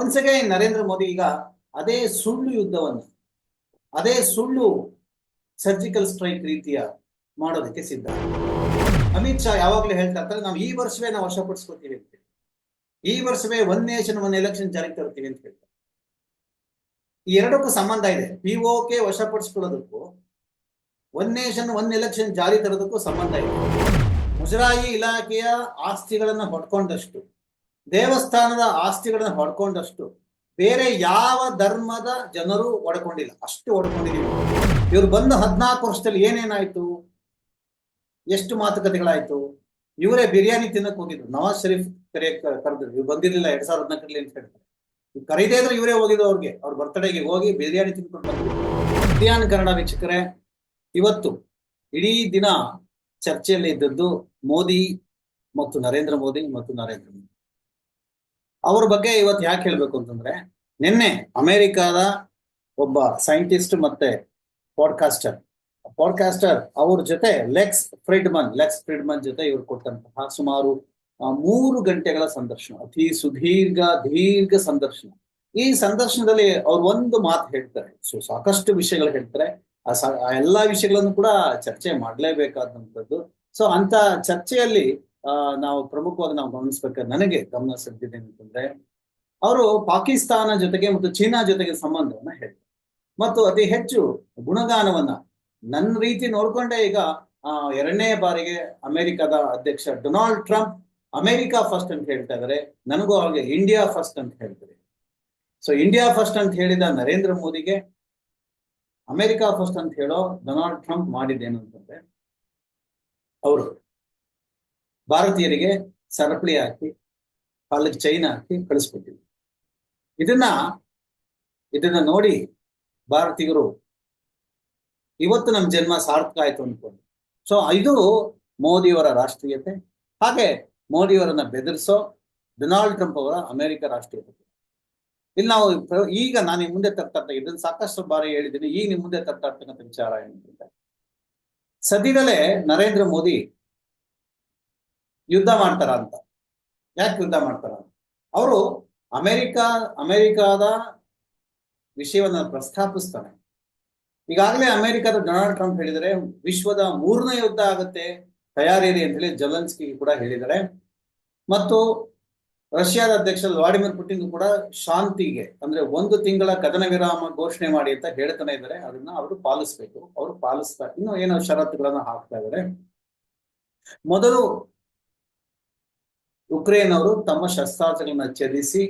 Once again Narendra Modi ಈಗ ಅದೇ ಸುಳ್ಳು ಯುದ್ಧವನ್ನು, ಅದೇ ಸುಳ್ಳು ಸರ್ಜಿಕಲ್ ಸ್ಟ್ರೈಕ್ ರೀತಿಯ ಮಾಡೋದಕ್ಕೆ ಸಿದ್ಧ. ಅಮಿತ್ ಶಾ ಯಾವಾಗಲೂ ಹೇಳ್ತಾ ಇರ್ತಾರೆ, ನಾವು ಈ ವರ್ಷವೇ ನಾವು ವಶಪಡಿಸ್ಕೊತೀವಿ ಅಂತ. ಈ ವರ್ಷವೇ ಒನ್ ನೇಷನ್ ಒನ್ ಎಲೆಕ್ಷನ್ ಜಾರಿಗೆ ತರ್ತೀವಿ ಅಂತ ಹೇಳ್ತಾರೆ. ಈ ಎರಡಕ್ಕೂ ಸಂಬಂಧ ಇದೆ. ಪಿಒಕೆ ವಶಪಡಿಸ್ಕೊಳ್ಳೋದಕ್ಕೂ ಒನ್ ನೇಷನ್ ಒನ್ ಎಲೆಕ್ಷನ್ ಜಾರಿ ತರೋದಕ್ಕೂ ಸಂಬಂಧ ಇದೆ. ಮುಜರಾಯಿ ಇಲಾಖೆಯ ಆಸ್ತಿಗಳನ್ನು ಹೊಡ್ಕೊಂಡಷ್ಟು ದೇವಸ್ಥಾನದ ಆಸ್ತಿಗಳನ್ನ ಹೊಡ್ಕೊಂಡಷ್ಟು ಬೇರೆ ಯಾವ ಧರ್ಮದ ಜನರು ಒಡ್ಕೊಂಡಿಲ್ಲ ಅಷ್ಟು ಒಡ್ಕೊಂಡಿದೀವಿ ಇವ್ರು ಬಂದ ಹದಿನಾಲ್ಕು ವರ್ಷದಲ್ಲಿ ಏನೇನಾಯ್ತು? ಎಷ್ಟು ಮಾತುಕತೆಗಳಾಯ್ತು? ಇವರೇ ಬಿರಿಯಾನಿ ತಿನ್ನಕ್ ಹೋಗಿದ್ರು. ನವಾಜ್ ಶರೀಫ್ ಕರೆಯ ಕರೆದ್ರು. ಇವ್ರು ಬಂದಿರ್ಲಿಲ್ಲ ಎರಡ್ ಸಾವಿರದ ಹದಿನಾಲ್ಕರಲ್ಲಿ ಅಂತ ಹೇಳ್ತಾರೆ ಕರೀದೇ ಇದ್ರೆ, ಇವರೇ ಹೋಗಿದ್ರು ಅವ್ರಿಗೆ. ಅವ್ರ ಬರ್ತಡೆಗೆ ಹೋಗಿ ಬಿರಿಯಾನಿ ತಿನ್ಕೊಂಡು ಬಂದ್ರು. ಬಿರಿಯಾನಿ ಕನ್ನಡ ವೀಕ್ಷಕರೇ, ಇವತ್ತು ಇಡೀ ದಿನ ಚರ್ಚೆಯಲ್ಲಿ ಇದ್ದದ್ದು ಮೋದಿ ಮತ್ತು ನರೇಂದ್ರ ಮೋದಿ ಮತ್ತು ನರೇಂದ್ರ ಮೋದಿ. ಅವ್ರ ಬಗ್ಗೆ ಇವತ್ತು ಯಾಕೆ ಹೇಳ್ಬೇಕು ಅಂತಂದ್ರೆ, ನಿನ್ನೆ ಅಮೆರಿಕಾದ ಒಬ್ಬ ಸೈಂಟಿಸ್ಟ್ ಮತ್ತೆ ಪಾಡ್ಕಾಸ್ಟರ್ ಪಾಡ್ಕಾಸ್ಟರ್ ಅವ್ರ ಜೊತೆ ಲೆಕ್ಸ್ ಫ್ರಿಡ್ಮನ್ ಲೆಕ್ಸ್ ಫ್ರಿಡ್ಮನ್ ಜೊತೆ ಇವ್ರು ಕೊಟ್ಟಂತಹ ಸುಮಾರು ಮೂರು ಗಂಟೆಗಳ ಸಂದರ್ಶನ, ಅತಿ ಸುದೀರ್ಘ, ದೀರ್ಘ ಸಂದರ್ಶನ. ಈ ಸಂದರ್ಶನದಲ್ಲಿ ಅವ್ರು ಒಂದು ಮಾತು ಹೇಳ್ತಾರೆ. ಸೊ, ಸಾಕಷ್ಟು ವಿಷಯಗಳು ಹೇಳ್ತಾರೆ. ಆ ಎಲ್ಲಾ ವಿಷಯಗಳನ್ನು ಕೂಡ ಚರ್ಚೆ ಮಾಡಲೇಬೇಕಾದಂಥದ್ದು. ಸೊ ಅಂತ ಚರ್ಚೆಯಲ್ಲಿ ನಾವು ಪ್ರಮುಖವಾಗಿ ನಾವು ಗಮನಿಸ್ಬೇಕಾದ್ರೆ ನನಗೆ ಗಮನ ಸೆಳೆದಿದೆ ಅಂತಂದ್ರೆ, ಅವರು ಪಾಕಿಸ್ತಾನ ಜೊತೆಗೆ ಮತ್ತು ಚೀನಾ ಜೊತೆಗೆ ಸಂಬಂಧವನ್ನ ಹೇಳ್ತಾರೆ ಮತ್ತು ಅತಿ ಹೆಚ್ಚು ಗುಣಗಾನವನ್ನ ನನ್ನ ರೀತಿ ನೋಡ್ಕೊಂಡೆ ಈಗ ಎರಡನೇ ಬಾರಿಗೆ ಅಮೆರಿಕದ ಅಧ್ಯಕ್ಷ ಡೊನಾಲ್ಡ್ ಟ್ರಂಪ್ ಅಮೆರಿಕಾ ಫಸ್ಟ್ ಅಂತ ಹೇಳ್ತಾ ಇದಾರೆ. ನನಗೂ ಹಾಗೆ ಇಂಡಿಯಾ ಫಸ್ಟ್ ಅಂತ ಹೇಳ್ತಾರೆ. ಸೊ, ಇಂಡಿಯಾ ಫಸ್ಟ್ ಅಂತ ಹೇಳಿದ ನರೇಂದ್ರ ಮೋದಿಗೆ ಅಮೆರಿಕಾ ಫಸ್ಟ್ ಅಂತ ಹೇಳೋ ಡೊನಾಲ್ಡ್ ಟ್ರಂಪ್ ಮಾಡಿದ್ದೇನು ಅಂತಂದ್ರೆ, ಅವರು ಭಾರತೀಯರಿಗೆ ಸರಪಳಿ ಹಾಕಿ, ಕಾಲಕ್ಕೆ ಚೈನ್ ಹಾಕಿ ಕಳಿಸ್ಕೊಟ್ಟಿದ್ರು. ಇದನ್ನ ಇದನ್ನ ನೋಡಿ ಭಾರತೀಯರು ಇವತ್ತು ನಮ್ಮ ಜನ್ಮ ಸಾರ್ಥಕ ಆಯ್ತು ಅನ್ಕೊಂಡು ಸೊ ಇದು ಮೋದಿಯವರ ರಾಷ್ಟ್ರೀಯತೆ. ಹಾಗೆ ಮೋದಿಯವರನ್ನ ಬೆದರಿಸೋ ಡೊನಾಲ್ಡ್ ಟ್ರಂಪ್ ಅವರ ಅಮೆರಿಕ ರಾಷ್ಟ್ರೀಯತೆ. ಇಲ್ಲಿ ನಾವು ಈಗ ನಾನು ನಿಮ್ಮ ಮುಂದೆ ತರ್ತಾ ಇದನ್ನು ಸಾಕಷ್ಟು ಬಾರಿ ಹೇಳಿದ್ದೀನಿ, ಈಗ ನಿಮ್ಮ ಮುಂದೆ ತರ್ತಾ ವಿಚಾರ ಏನಂತಂದ್ರೆ ಸದ್ಯದಲ್ಲೇ ನರೇಂದ್ರ ಮೋದಿ ಯುದ್ಧ ಮಾಡ್ತಾರ ಅಂತ. ಯಾಕೆ ಯುದ್ಧ ಮಾಡ್ತಾರ ಅವರು ಅಮೆರಿಕ, ಅಮೆರಿಕಾದ ವಿಷಯವನ್ನು ಪ್ರಸ್ತಾಪಿಸ್ತಾನೆ ಈಗಾಗಲೇ ಅಮೆರಿಕದ ಡೊನಾಲ್ಡ್ ಟ್ರಂಪ್ ಹೇಳಿದರೆ, ವಿಶ್ವದ ಮೂರನೇ ಯುದ್ಧ ಆಗುತ್ತೆ, ತಯಾರಿರಿ ಅಂತ ಹೇಳಿ ಜಲನ್ಸ್ಕಿ ಕೂಡ ಹೇಳಿದ್ದಾರೆ. ಮತ್ತು ರಷ್ಯಾದ ಅಧ್ಯಕ್ಷ ವ್ಲಾಡಿಮಿರ್ ಪುಟಿನ್ ಕೂಡ ಶಾಂತಿಗೆ, ಅಂದ್ರೆ ಒಂದು ತಿಂಗಳ ಕದನ ವಿರಾಮ ಘೋಷಣೆ ಮಾಡಿ ಅಂತ ಹೇಳ್ತಾನೆ ಇದ್ದಾರೆ. ಅದನ್ನ ಅವರು ಪಾಲಿಸ್ಬೇಕು. ಅವರು ಪಾಲಿಸ್ತಾ ಇನ್ನು ಏನೋ ಷರತ್ತುಗಳನ್ನ ಹಾಕ್ತಾ ಇದ್ದಾರೆ. ಮೊದಲು ಉಕ್ರೇನ್ ಅವರು ತಮ್ಮ ಶಸ್ತ್ರಾಸ್ತ್ರಗಳನ್ನ ಛೇದಿಸಿ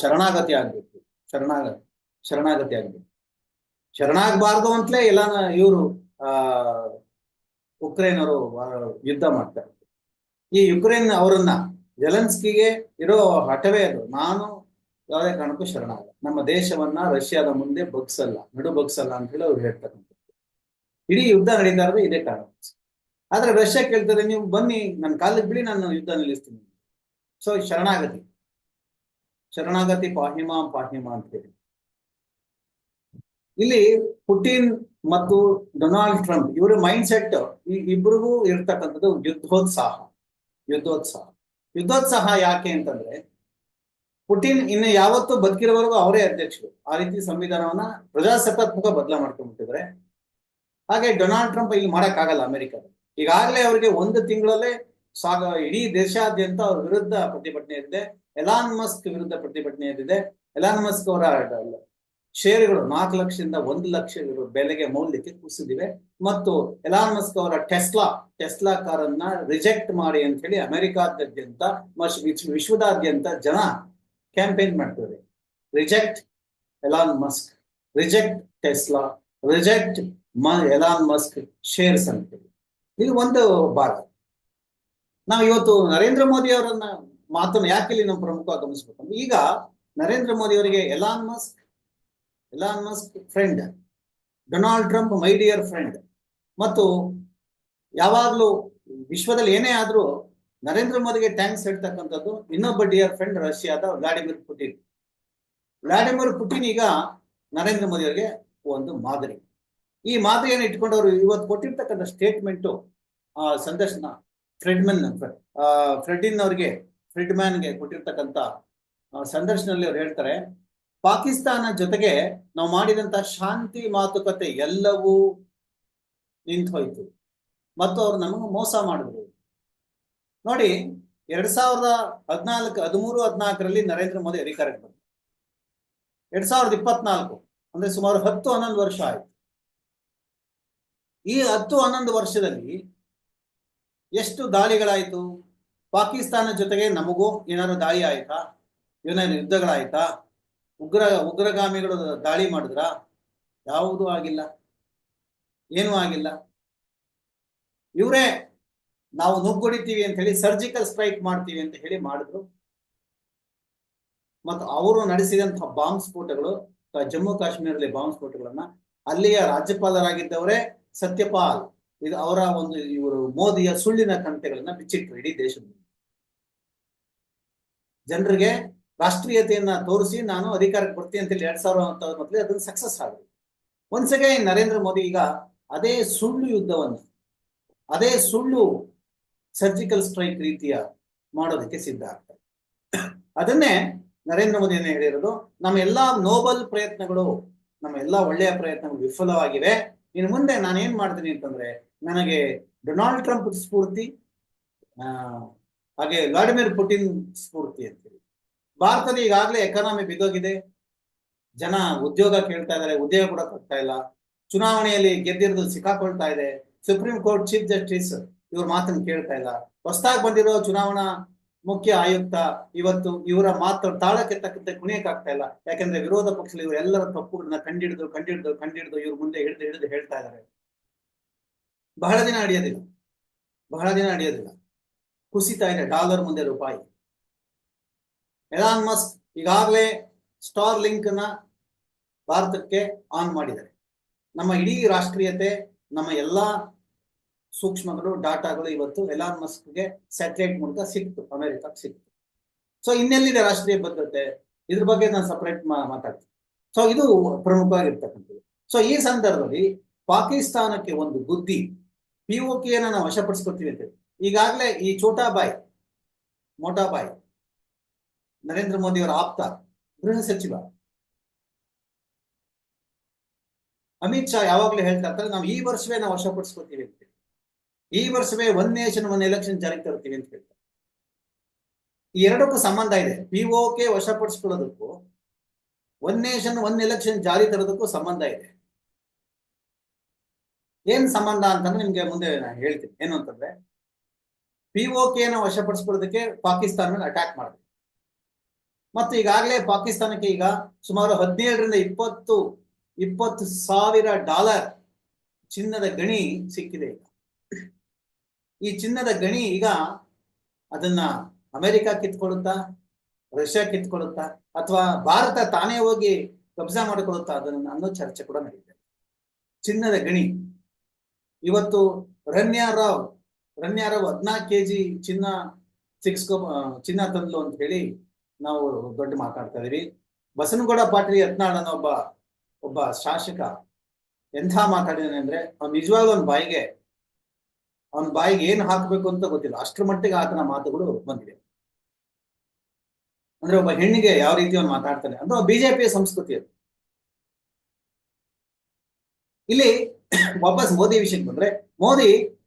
ಶರಣಾಗತಿ ಆಗ್ಬೇಕು. ಶರಣಾಗ, ಶರಣಾಗತಿ ಆಗ್ಬೇಕು. ಶರಣಾಗಬಾರ್ದು ಅಂತಲೇ ಎಲ್ಲ ಇವರು, ಆ ಉಕ್ರೇನ್ ಅವರು ಯುದ್ಧ ಮಾಡ್ತಾರೆ. ಈ ಯುಕ್ರೇನ್ ಅವರನ್ನ ಜೆಲೆನ್ಸ್ಕಿಗೆ ಇರೋ ಹಠವೇ ಅದು. ನಾನು ಯಾವುದೇ ಕಾರಣಕ್ಕೂ ಶರಣಾಗ ನಮ್ಮ ದೇಶವನ್ನ ರಷ್ಯಾದ ಮುಂದೆ ಬಗ್ಸಲ್ಲ ನಡು ಬಗ್ಸಲ್ಲ ಅಂತ ಹೇಳಿ ಅವ್ರು ಹೇಳ್ತಕ್ಕಂಥದ್ದು. ಇಡೀ ಯುದ್ಧ ನಡೀತಾ ಇರೋದು ಇದೇ ಕಾರಣ. ಆದ್ರೆ ರಷ್ಯಾ ಕೇಳ್ತಾರೆ ನೀವು ಬನ್ನಿ ನನ್ನ ಕಾಲಿಗೆ ಬಿಡಿ ನಾನು ಯುದ್ಧ ನಿಲ್ಲಿಸ್ತೀನಿ. ಸೊ ಶರಣಾಗತಿ ಶರಣಾಗತಿ ಪಾಹಿಮಾ ಪಾಹಿಮಾ ಅಂತ ಹೇಳಿ. ಇಲ್ಲಿ ಪುಟಿನ್ ಮತ್ತು ಡೊನಾಲ್ಡ್ ಟ್ರಂಪ್ ಇವರ ಮೈಂಡ್ ಸೆಟ್ ಈ ಇಬ್ಬರಿಗೂ ಇರ್ತಕ್ಕಂಥದ್ದು ಯುದ್ಧೋತ್ಸಾಹ. ಯುದ್ಧೋತ್ಸಾಹ. ಯುದ್ಧೋತ್ಸಾಹ ಯಾಕೆ ಅಂತಂದ್ರೆ ಪುಟಿನ್ ಇನ್ನು ಯಾವತ್ತೂ ಬದುಕಿರೋವರೆಗೂ ಅವರೇ ಅಧ್ಯಕ್ಷರು. ಆ ರೀತಿ ಸಂವಿಧಾನವನ್ನ ಪ್ರಜಾಸತ್ತಾತ್ಮಕ ಬದಲ ಮಾಡ್ಕೊಂಡ್ಬಿಟ್ಟಿದ್ರೆ ಹಾಗೆ ಡೊನಾಲ್ಡ್ ಟ್ರಂಪ್ ಇಲ್ಲಿ ಮಾಡಕ್ಕಾಗಲ್ಲ ಅಮೆರಿಕದಲ್ಲಿ. ಈಗಾಗಲೇ ಅವರಿಗೆ ಒಂದು ತಿಂಗಳಲ್ಲೇ ಸಾಗ ಇಡೀ ದೇಶಾದ್ಯಂತ ಅವ್ರ ವಿರುದ್ಧ ಪ್ರತಿಭಟನೆ ಇದೆ. ಎಲಾನ್ ಮಸ್ಕ್ ವಿರುದ್ಧ ಪ್ರತಿಭಟನೆ ಇದೆ. ಎಲಾನ್ ಮಸ್ಕ್ ಅವರ ಷೇರುಗಳು ನಾಲ್ಕು ಲಕ್ಷದಿಂದ ಒಂದು ಲಕ್ಷ ಬೆಲೆಗೆ ಮೌಲ್ಯಕ್ಕೆ ಕುಸಿದಿವೆ. ಮತ್ತು ಎಲಾನ್ ಮಸ್ಕ್ ಅವರ ಟೆಸ್ಲಾ ಟೆಸ್ಲಾ ಕಾರನ್ನ ರಿಜೆಕ್ಟ್ ಮಾಡಿ ಅಂತ ಹೇಳಿ ಅಮೆರಿಕಾದ್ಯಂತ ವಿಶ್ವದಾದ್ಯಂತ ಜನ ಕ್ಯಾಂಪೇನ್ ಮಾಡ್ತಾರೆ reject Elon Musk reject Tesla reject Elon Musk shares ಅಂತ ಇದು ಒಂದು ಭಾಗ. ನಾವು ಇವತ್ತು ನರೇಂದ್ರ ಮೋದಿ ಅವರನ್ನ ಮಾತನ್ನು ಯಾಕೆ ಇಲ್ಲಿ ನಾವು ಪ್ರಮುಖವಾಗಿ ಗಮನಿಸ್ಬೇಕು ಈಗ ನರೇಂದ್ರ ಮೋದಿ ಅವರಿಗೆ Elon Musk Elon Musk friend Donald Trump my dear friend ಮತ್ತು ಯಾವಾಗ್ಲೂ ವಿಶ್ವದಲ್ಲಿ ಏನೇ ಆದ್ರೂ ನರೇಂದ್ರ ಮೋದಿಗೆ ಟ್ಯಾಂಕ್ಸ್ ಹೇಳ್ತಕ್ಕಂಥದ್ದು ಇನ್ನೊಬ್ಬ ಡಿಯರ್ ಫ್ರೆಂಡ್ ರಷ್ಯಾದ ವ್ಲಾಡಿಮಿರ್ ಪುಟಿನ್ ವ್ಲಾಡಿಮಿರ್ ಪುಟಿನ್ ಈಗ ನರೇಂದ್ರ ಮೋದಿ ಅವರಿಗೆ ಒಂದು ಮಾದರಿ. ಈ ಮಾದರಿಯನ್ನು ಇಟ್ಕೊಂಡವರು ಇವತ್ತು ಕೊಟ್ಟಿರ್ತಕ್ಕಂಥ ಸ್ಟೇಟ್ಮೆಂಟು ಆ ಸಂದರ್ಶನ ಫ್ರೆಡ್ಮನ್ ಫ್ರೆಡಿನ್ ಅವ್ರಿಗೆ ಫ್ರೆಡ್ಮ್ಯಾನ್ಗೆ ಕೊಟ್ಟಿರ್ತಕ್ಕಂಥ ಸಂದರ್ಶನದಲ್ಲಿ ಅವ್ರು ಹೇಳ್ತಾರೆ, ಪಾಕಿಸ್ತಾನ ಜೊತೆಗೆ ನಾವು ಮಾಡಿದಂತ ಶಾಂತಿ ಮಾತುಕತೆ ಎಲ್ಲವೂ ನಿಂತು ಹೋಯ್ತು ಮತ್ತು ಅವ್ರು ನಮಗೆ ಮೋಸ ಮಾಡಿದ್ರು. ನೋಡಿ, ಎರಡ್ ಸಾವಿರದ ಹದಿನಾಲ್ಕು, ಹದಿಮೂರು, ಹದಿನಾಲ್ಕರಲ್ಲಿ ನರೇಂದ್ರ ಮೋದಿ ಅಧಿಕಾರಕ್ಕೆ ಬಂದರು. ಎರಡ್ ಸಾವಿರದ ಇಪ್ಪತ್ನಾಲ್ಕು, ಅಂದ್ರೆ ಸುಮಾರು ಹತ್ತು, ಹನ್ನೊಂದು ವರ್ಷ ಆಯ್ತು. ಈ ಹತ್ತು, ಹನ್ನೊಂದು ವರ್ಷದಲ್ಲಿ ಎಷ್ಟು ದಾಳಿಗಳಾಯಿತು? ಪಾಕಿಸ್ತಾನ ಜೊತೆಗೆ ನಮಗೂ ಏನಾದ್ರು ದಾಳಿ ಆಯ್ತಾ? ಏನಾದ್ರು ಯುದ್ಧಗಳಾಯ್ತಾ? ಉಗ್ರ, ಉಗ್ರಗಾಮಿಗಳು ದಾಳಿ ಮಾಡಿದ್ರ? ಯಾವುದೂ ಆಗಿಲ್ಲ. ಏನೂ ಆಗಿಲ್ಲ. ಇವರೇ ನಾವು ನುಗ್ಗುಡಿತೀವಿ ಅಂತ ಹೇಳಿ ಸರ್ಜಿಕಲ್ ಸ್ಟ್ರೈಕ್ ಮಾಡ್ತೀವಿ ಅಂತ ಹೇಳಿ ಮಾಡಿದ್ರು. ಮತ್ತು ಅವರು ನಡೆಸಿದಂತಹ ಬಾಂಬ್ ಸ್ಫೋಟಗಳು ಜಮ್ಮು ಕಾಶ್ಮೀರದಲ್ಲಿ ಬಾಂಬ್ ಸ್ಫೋಟಗಳನ್ನ ಅಲ್ಲಿಯ ರಾಜ್ಯಪಾಲರಾಗಿದ್ದವರೇ ಸತ್ಯಪಾಲ್. ಇದು ಅವರ ಒಂದು ಇವರು ಮೋದಿಯ ಸುಳ್ಳಿನ ಕಂತೆಗಳನ್ನ ಬಿಚ್ಚಿಟ್ರು ಇಡೀ ದೇಶದಲ್ಲಿ ಜನರಿಗೆ ರಾಷ್ಟ್ರೀಯತೆಯನ್ನ ತೋರಿಸಿ ನಾನು ಅಧಿಕಾರಕ್ಕೆ ಬರ್ತೀನಿ ಅಂತೇಳಿ ಎರಡ್ ಸಾವಿರ ಮೊದಲು ಅದನ್ನು ಸಕ್ಸಸ್ ಆಗಿದೆ. ಒನ್ಸ್ ಅಗೈನ್ ನರೇಂದ್ರ ಮೋದಿ ಈಗ ಅದೇ ಸುಳ್ಳು ಯುದ್ಧವನ್ನು, ಅದೇ ಸುಳ್ಳು ಸರ್ಜಿಕಲ್ ಸ್ಟ್ರೈಕ್ ರೀತಿಯ ಮಾಡೋದಕ್ಕೆ ಸಿದ್ಧ ಆಗ್ತಾರೆ. ಅದನ್ನೇ ನರೇಂದ್ರ ಮೋದಿ ಏನೇ ಹೇಳಿರೋದು, ನಮ್ಮ ಎಲ್ಲಾ ನೋಬಲ್ ಪ್ರಯತ್ನಗಳು, ನಮ್ಮ ಎಲ್ಲಾ ಒಳ್ಳೆಯ ಪ್ರಯತ್ನಗಳು ವಿಫಲವಾಗಿವೆ. ಇನ್ನು ಮುಂದೆ ನಾನು ಏನ್ ಮಾಡ್ತೀನಿ ಅಂತಂದ್ರೆ ನನಗೆ ಡೊನಾಲ್ಡ್ ಟ್ರಂಪ್ ಸ್ಫೂರ್ತಿ ಹಾಗೆ ವ್ಲಾಡಿಮಿರ್ ಪುಟಿನ್ ಸ್ಫೂರ್ತಿ ಅಂತೇಳಿ ಭಾರತದ ಈಗಾಗಲೇ ಎಕಾನಮಿ ಬಿದ್ದೋಗಿದೆ. ಜನ ಉದ್ಯೋಗ ಕೇಳ್ತಾ ಇದ್ದಾರೆ, ಉದ್ಯೋಗ ಕೂಡ ಕೊಡ್ತಾ ಇಲ್ಲ. ಚುನಾವಣೆಯಲ್ಲಿ ಗೆದ್ದಿರೋದು ಸಿಕ್ಕಾಕೊಳ್ತಾ ಇದೆ. ಸುಪ್ರೀಂ ಕೋರ್ಟ್ ಚೀಫ್ ಜಸ್ಟಿಸ್ ಇವ್ರ ಮಾತನ್ನು ಕೇಳ್ತಾ ಇಲ್ಲ. ಹೊಸದಾಗಿ ಬಂದಿರೋ ಚುನಾವಣಾ ಮುಖ್ಯ ಆಯುಕ್ತ ಇವತ್ತು ಇವರ ಮಾತು ತಾಳಕ್ಕೆ ತಕ್ಕಂತೆ ಕುಣಿಯಕ್ಕಾಗ್ತಾ ಇಲ್ಲ. ಯಾಕಂದ್ರೆ ವಿರೋಧ ಪಕ್ಷದಲ್ಲಿ ಇವರೆಲ್ಲರ ತಪ್ಪುಗಳನ್ನ ಕಂಡಿಡಿದು ಕಂಡಿಡಿದು ಕಂಡಿಡಿದು ಇವ್ರ ಮುಂದೆ ಹಿಡಿದು ಹಿಡಿದು ಹೇಳ್ತಾ ಇದ್ದಾರೆ ಬಹಳ ದಿನ ನಡೆಯೋದಿಲ್ಲ ಬಹಳ ದಿನ ನಡೆಯೋದಿಲ್ಲ ಕುಸಿತಾ ಇದೆ ಡಾಲರ್ ಮುಂದೆ ರೂಪಾಯಿ. ಎಲಾನ್ ಮಸ್ಕ್ ಈಗಾಗಲೇ ಸ್ಟಾರ್ ಲಿಂಕ್ನ ಭಾರತಕ್ಕೆ ಆನ್ ಮಾಡಿದ್ದಾರೆ. ನಮ್ಮ ಇಡೀ ರಾಷ್ಟ್ರೀಯತೆ, ನಮ್ಮ ಎಲ್ಲಾ ಸೂಕ್ಷ್ಮಗಳು, ಡಾಟಾಗಳು ಇವತ್ತು ಎಲಾನ್ ಮಸ್ಕ್ಗೆ ಸ್ಯಾಟಲೈಟ್ ಮೂಲಕ ಸಿಕ್ತು ಅಮೆರಿಕಕ್ಕೆ ಸಿಕ್ತು. ಸೊ ಇನ್ನೆಲ್ಲಿದೆ ರಾಷ್ಟ್ರೀಯ ಭದ್ರತೆ? ಇದ್ರ ಬಗ್ಗೆ ನಾನು ಸಪರೇಟ್ ಮಾತಾಡ್ತೀನಿ. ಸೊ ಇದು ಪ್ರಮುಖವಾಗಿರ್ತಕ್ಕಂಥದ್ದು. ಸೊ ಈ ಸಂದರ್ಭದಲ್ಲಿ ಪಾಕಿಸ್ತಾನಕ್ಕೆ ಒಂದು ಬುದ್ಧಿ ಪಿ ಒ ಕೆನ ನಾವು ವಶಪಡಿಸ್ಕೊತೀವಿ ಅಂತ ಈಗಾಗಲೇ ಈ ಛೋಟಾಬಾಯ್ ಮೋಟಾಬಾಯ್ ನರೇಂದ್ರ ಮೋದಿ ಅವರ ಆಪ್ತ, ಗೃಹ ಸಚಿವ, ಅಮಿತ್ ಶಾ ಯಾವಾಗ್ಲೂ ಹೇಳ್ತಾ ನಾವು ಈ ವರ್ಷವೇ ನಾವು ವಶಪಡಿಸ್ಕೊತೀವಿ ಅಂತ ಈ ವರ್ಷವೇ ಒನ್ ನೇಷನ್ ಒನ್ ಎಲೆಕ್ಷನ್ ಜಾರಿಗೆ ತರ್ತೀವಿ ಅಂತ ಹೇಳ್ತಾರೆ. ಈ ಎರಡಕ್ಕೂ ಸಂಬಂಧ ಇದೆ. ಪಿಒಕೆ ವಶಪಡಿಸ್ಕೊಳ್ಳೋದಕ್ಕೂ ಒನ್ ನೇಷನ್ ಒನ್ ಎಲೆಕ್ಷನ್ ಜಾರಿ ತರೋದಕ್ಕೂ ಸಂಬಂಧ ಇದೆ. ಏನ್ ಸಂಬಂಧ ಅಂತಂದ್ರೆ ನಿಮ್ಗೆ ಮುಂದೆ ನಾನು ಹೇಳ್ತೀನಿ. ಏನು ಅಂತಂದ್ರೆ ಪಿ ನ ವಶಪಡಿಸ್ಕೊಳ್ಳೋದಕ್ಕೆ ಪಾಕಿಸ್ತಾನ ಮೇಲೆ ಅಟ್ಯಾಕ್ ಮಾಡಿದೆ. ಮತ್ತು ಈಗಾಗಲೇ ಪಾಕಿಸ್ತಾನಕ್ಕೆ ಈಗ ಸುಮಾರು ಹದಿನೇಳರಿಂದ ಇಪ್ಪತ್ತು ಇಪ್ಪತ್ತು ಸಾವಿರ ಡಾಲರ್ ಚಿನ್ನದ ಗಣಿ ಸಿಕ್ಕಿದೆ ಈಗ. ಈ ಚಿನ್ನದ ಗಣಿ ಈಗ ಅದನ್ನ ಅಮೆರಿಕ ಕಿತ್ಕೊಳ್ಳುತ್ತಾ, ರಷ್ಯಾ ಕಿತ್ಕೊಳ್ಳುತ್ತಾ, ಅಥವಾ ಭಾರತ ತಾನೇ ಹೋಗಿ ಕಬ್ಜಾ ಮಾಡಿಕೊಳ್ಳುತ್ತಾ ಅದನ್ನ ಅನ್ನೋ ಚರ್ಚೆ ಕೂಡ ನಡೆಯುತ್ತೆ ಚಿನ್ನದ ಗಣಿ. ಇವತ್ತು ರನ್ಯಾ ರಾವ್ ರನ್ಯಾ ರಾವ್ ಹದಿನಾಲ್ಕು ಕೆಜಿ ಚಿನ್ನ ಸಿಕ್ಸ್ಕೊ ಚಿನ್ನ ತಂದ್ಲು ಅಂತ ಹೇಳಿ ನಾವು ದೊಡ್ಡ ಮಾತಾಡ್ತಾ ಇದೀವಿ. ಬಸನಗೌಡ ಪಾಟೀಲ್ ಯತ್ನಾಳ್ ಅನ್ನೋ ಒಬ್ಬ ಒಬ್ಬ ಶಾಸಕ ಎಂಥ ಮಾತಾಡಿದಾನೆ ಅಂದ್ರೆ ಅವ್ನು ನಿಜವಾಗ್ಲೂ ಅವ್ನ ಬಾಯಿಗೆ ಅವನ ಬಾಯಿಗೆ ಏನ್ ಹಾಕಬೇಕು ಅಂತ ಗೊತ್ತಿಲ್ಲ. ಅಷ್ಟರ ಮಟ್ಟಿಗೆ ಆತನ ಮಾತುಗಳು ಬಂದಿದೆ. ಅಂದ್ರೆ ಒಬ್ಬ ಹೆಣ್ಣಿಗೆ ಯಾವ ರೀತಿ ಅವ್ನು ಮಾತಾಡ್ತಾನೆ? ಅಂದ್ರೆ ಬಿಜೆಪಿಯ ಸಂಸ್ಕೃತಿ ಅದು. ಇಲ್ಲಿ ವಾಪಸ್ ಮೋದಿ ವಿಷಯಕ್ಕೆ ಬಂದ್ರೆ, ಮೋದಿ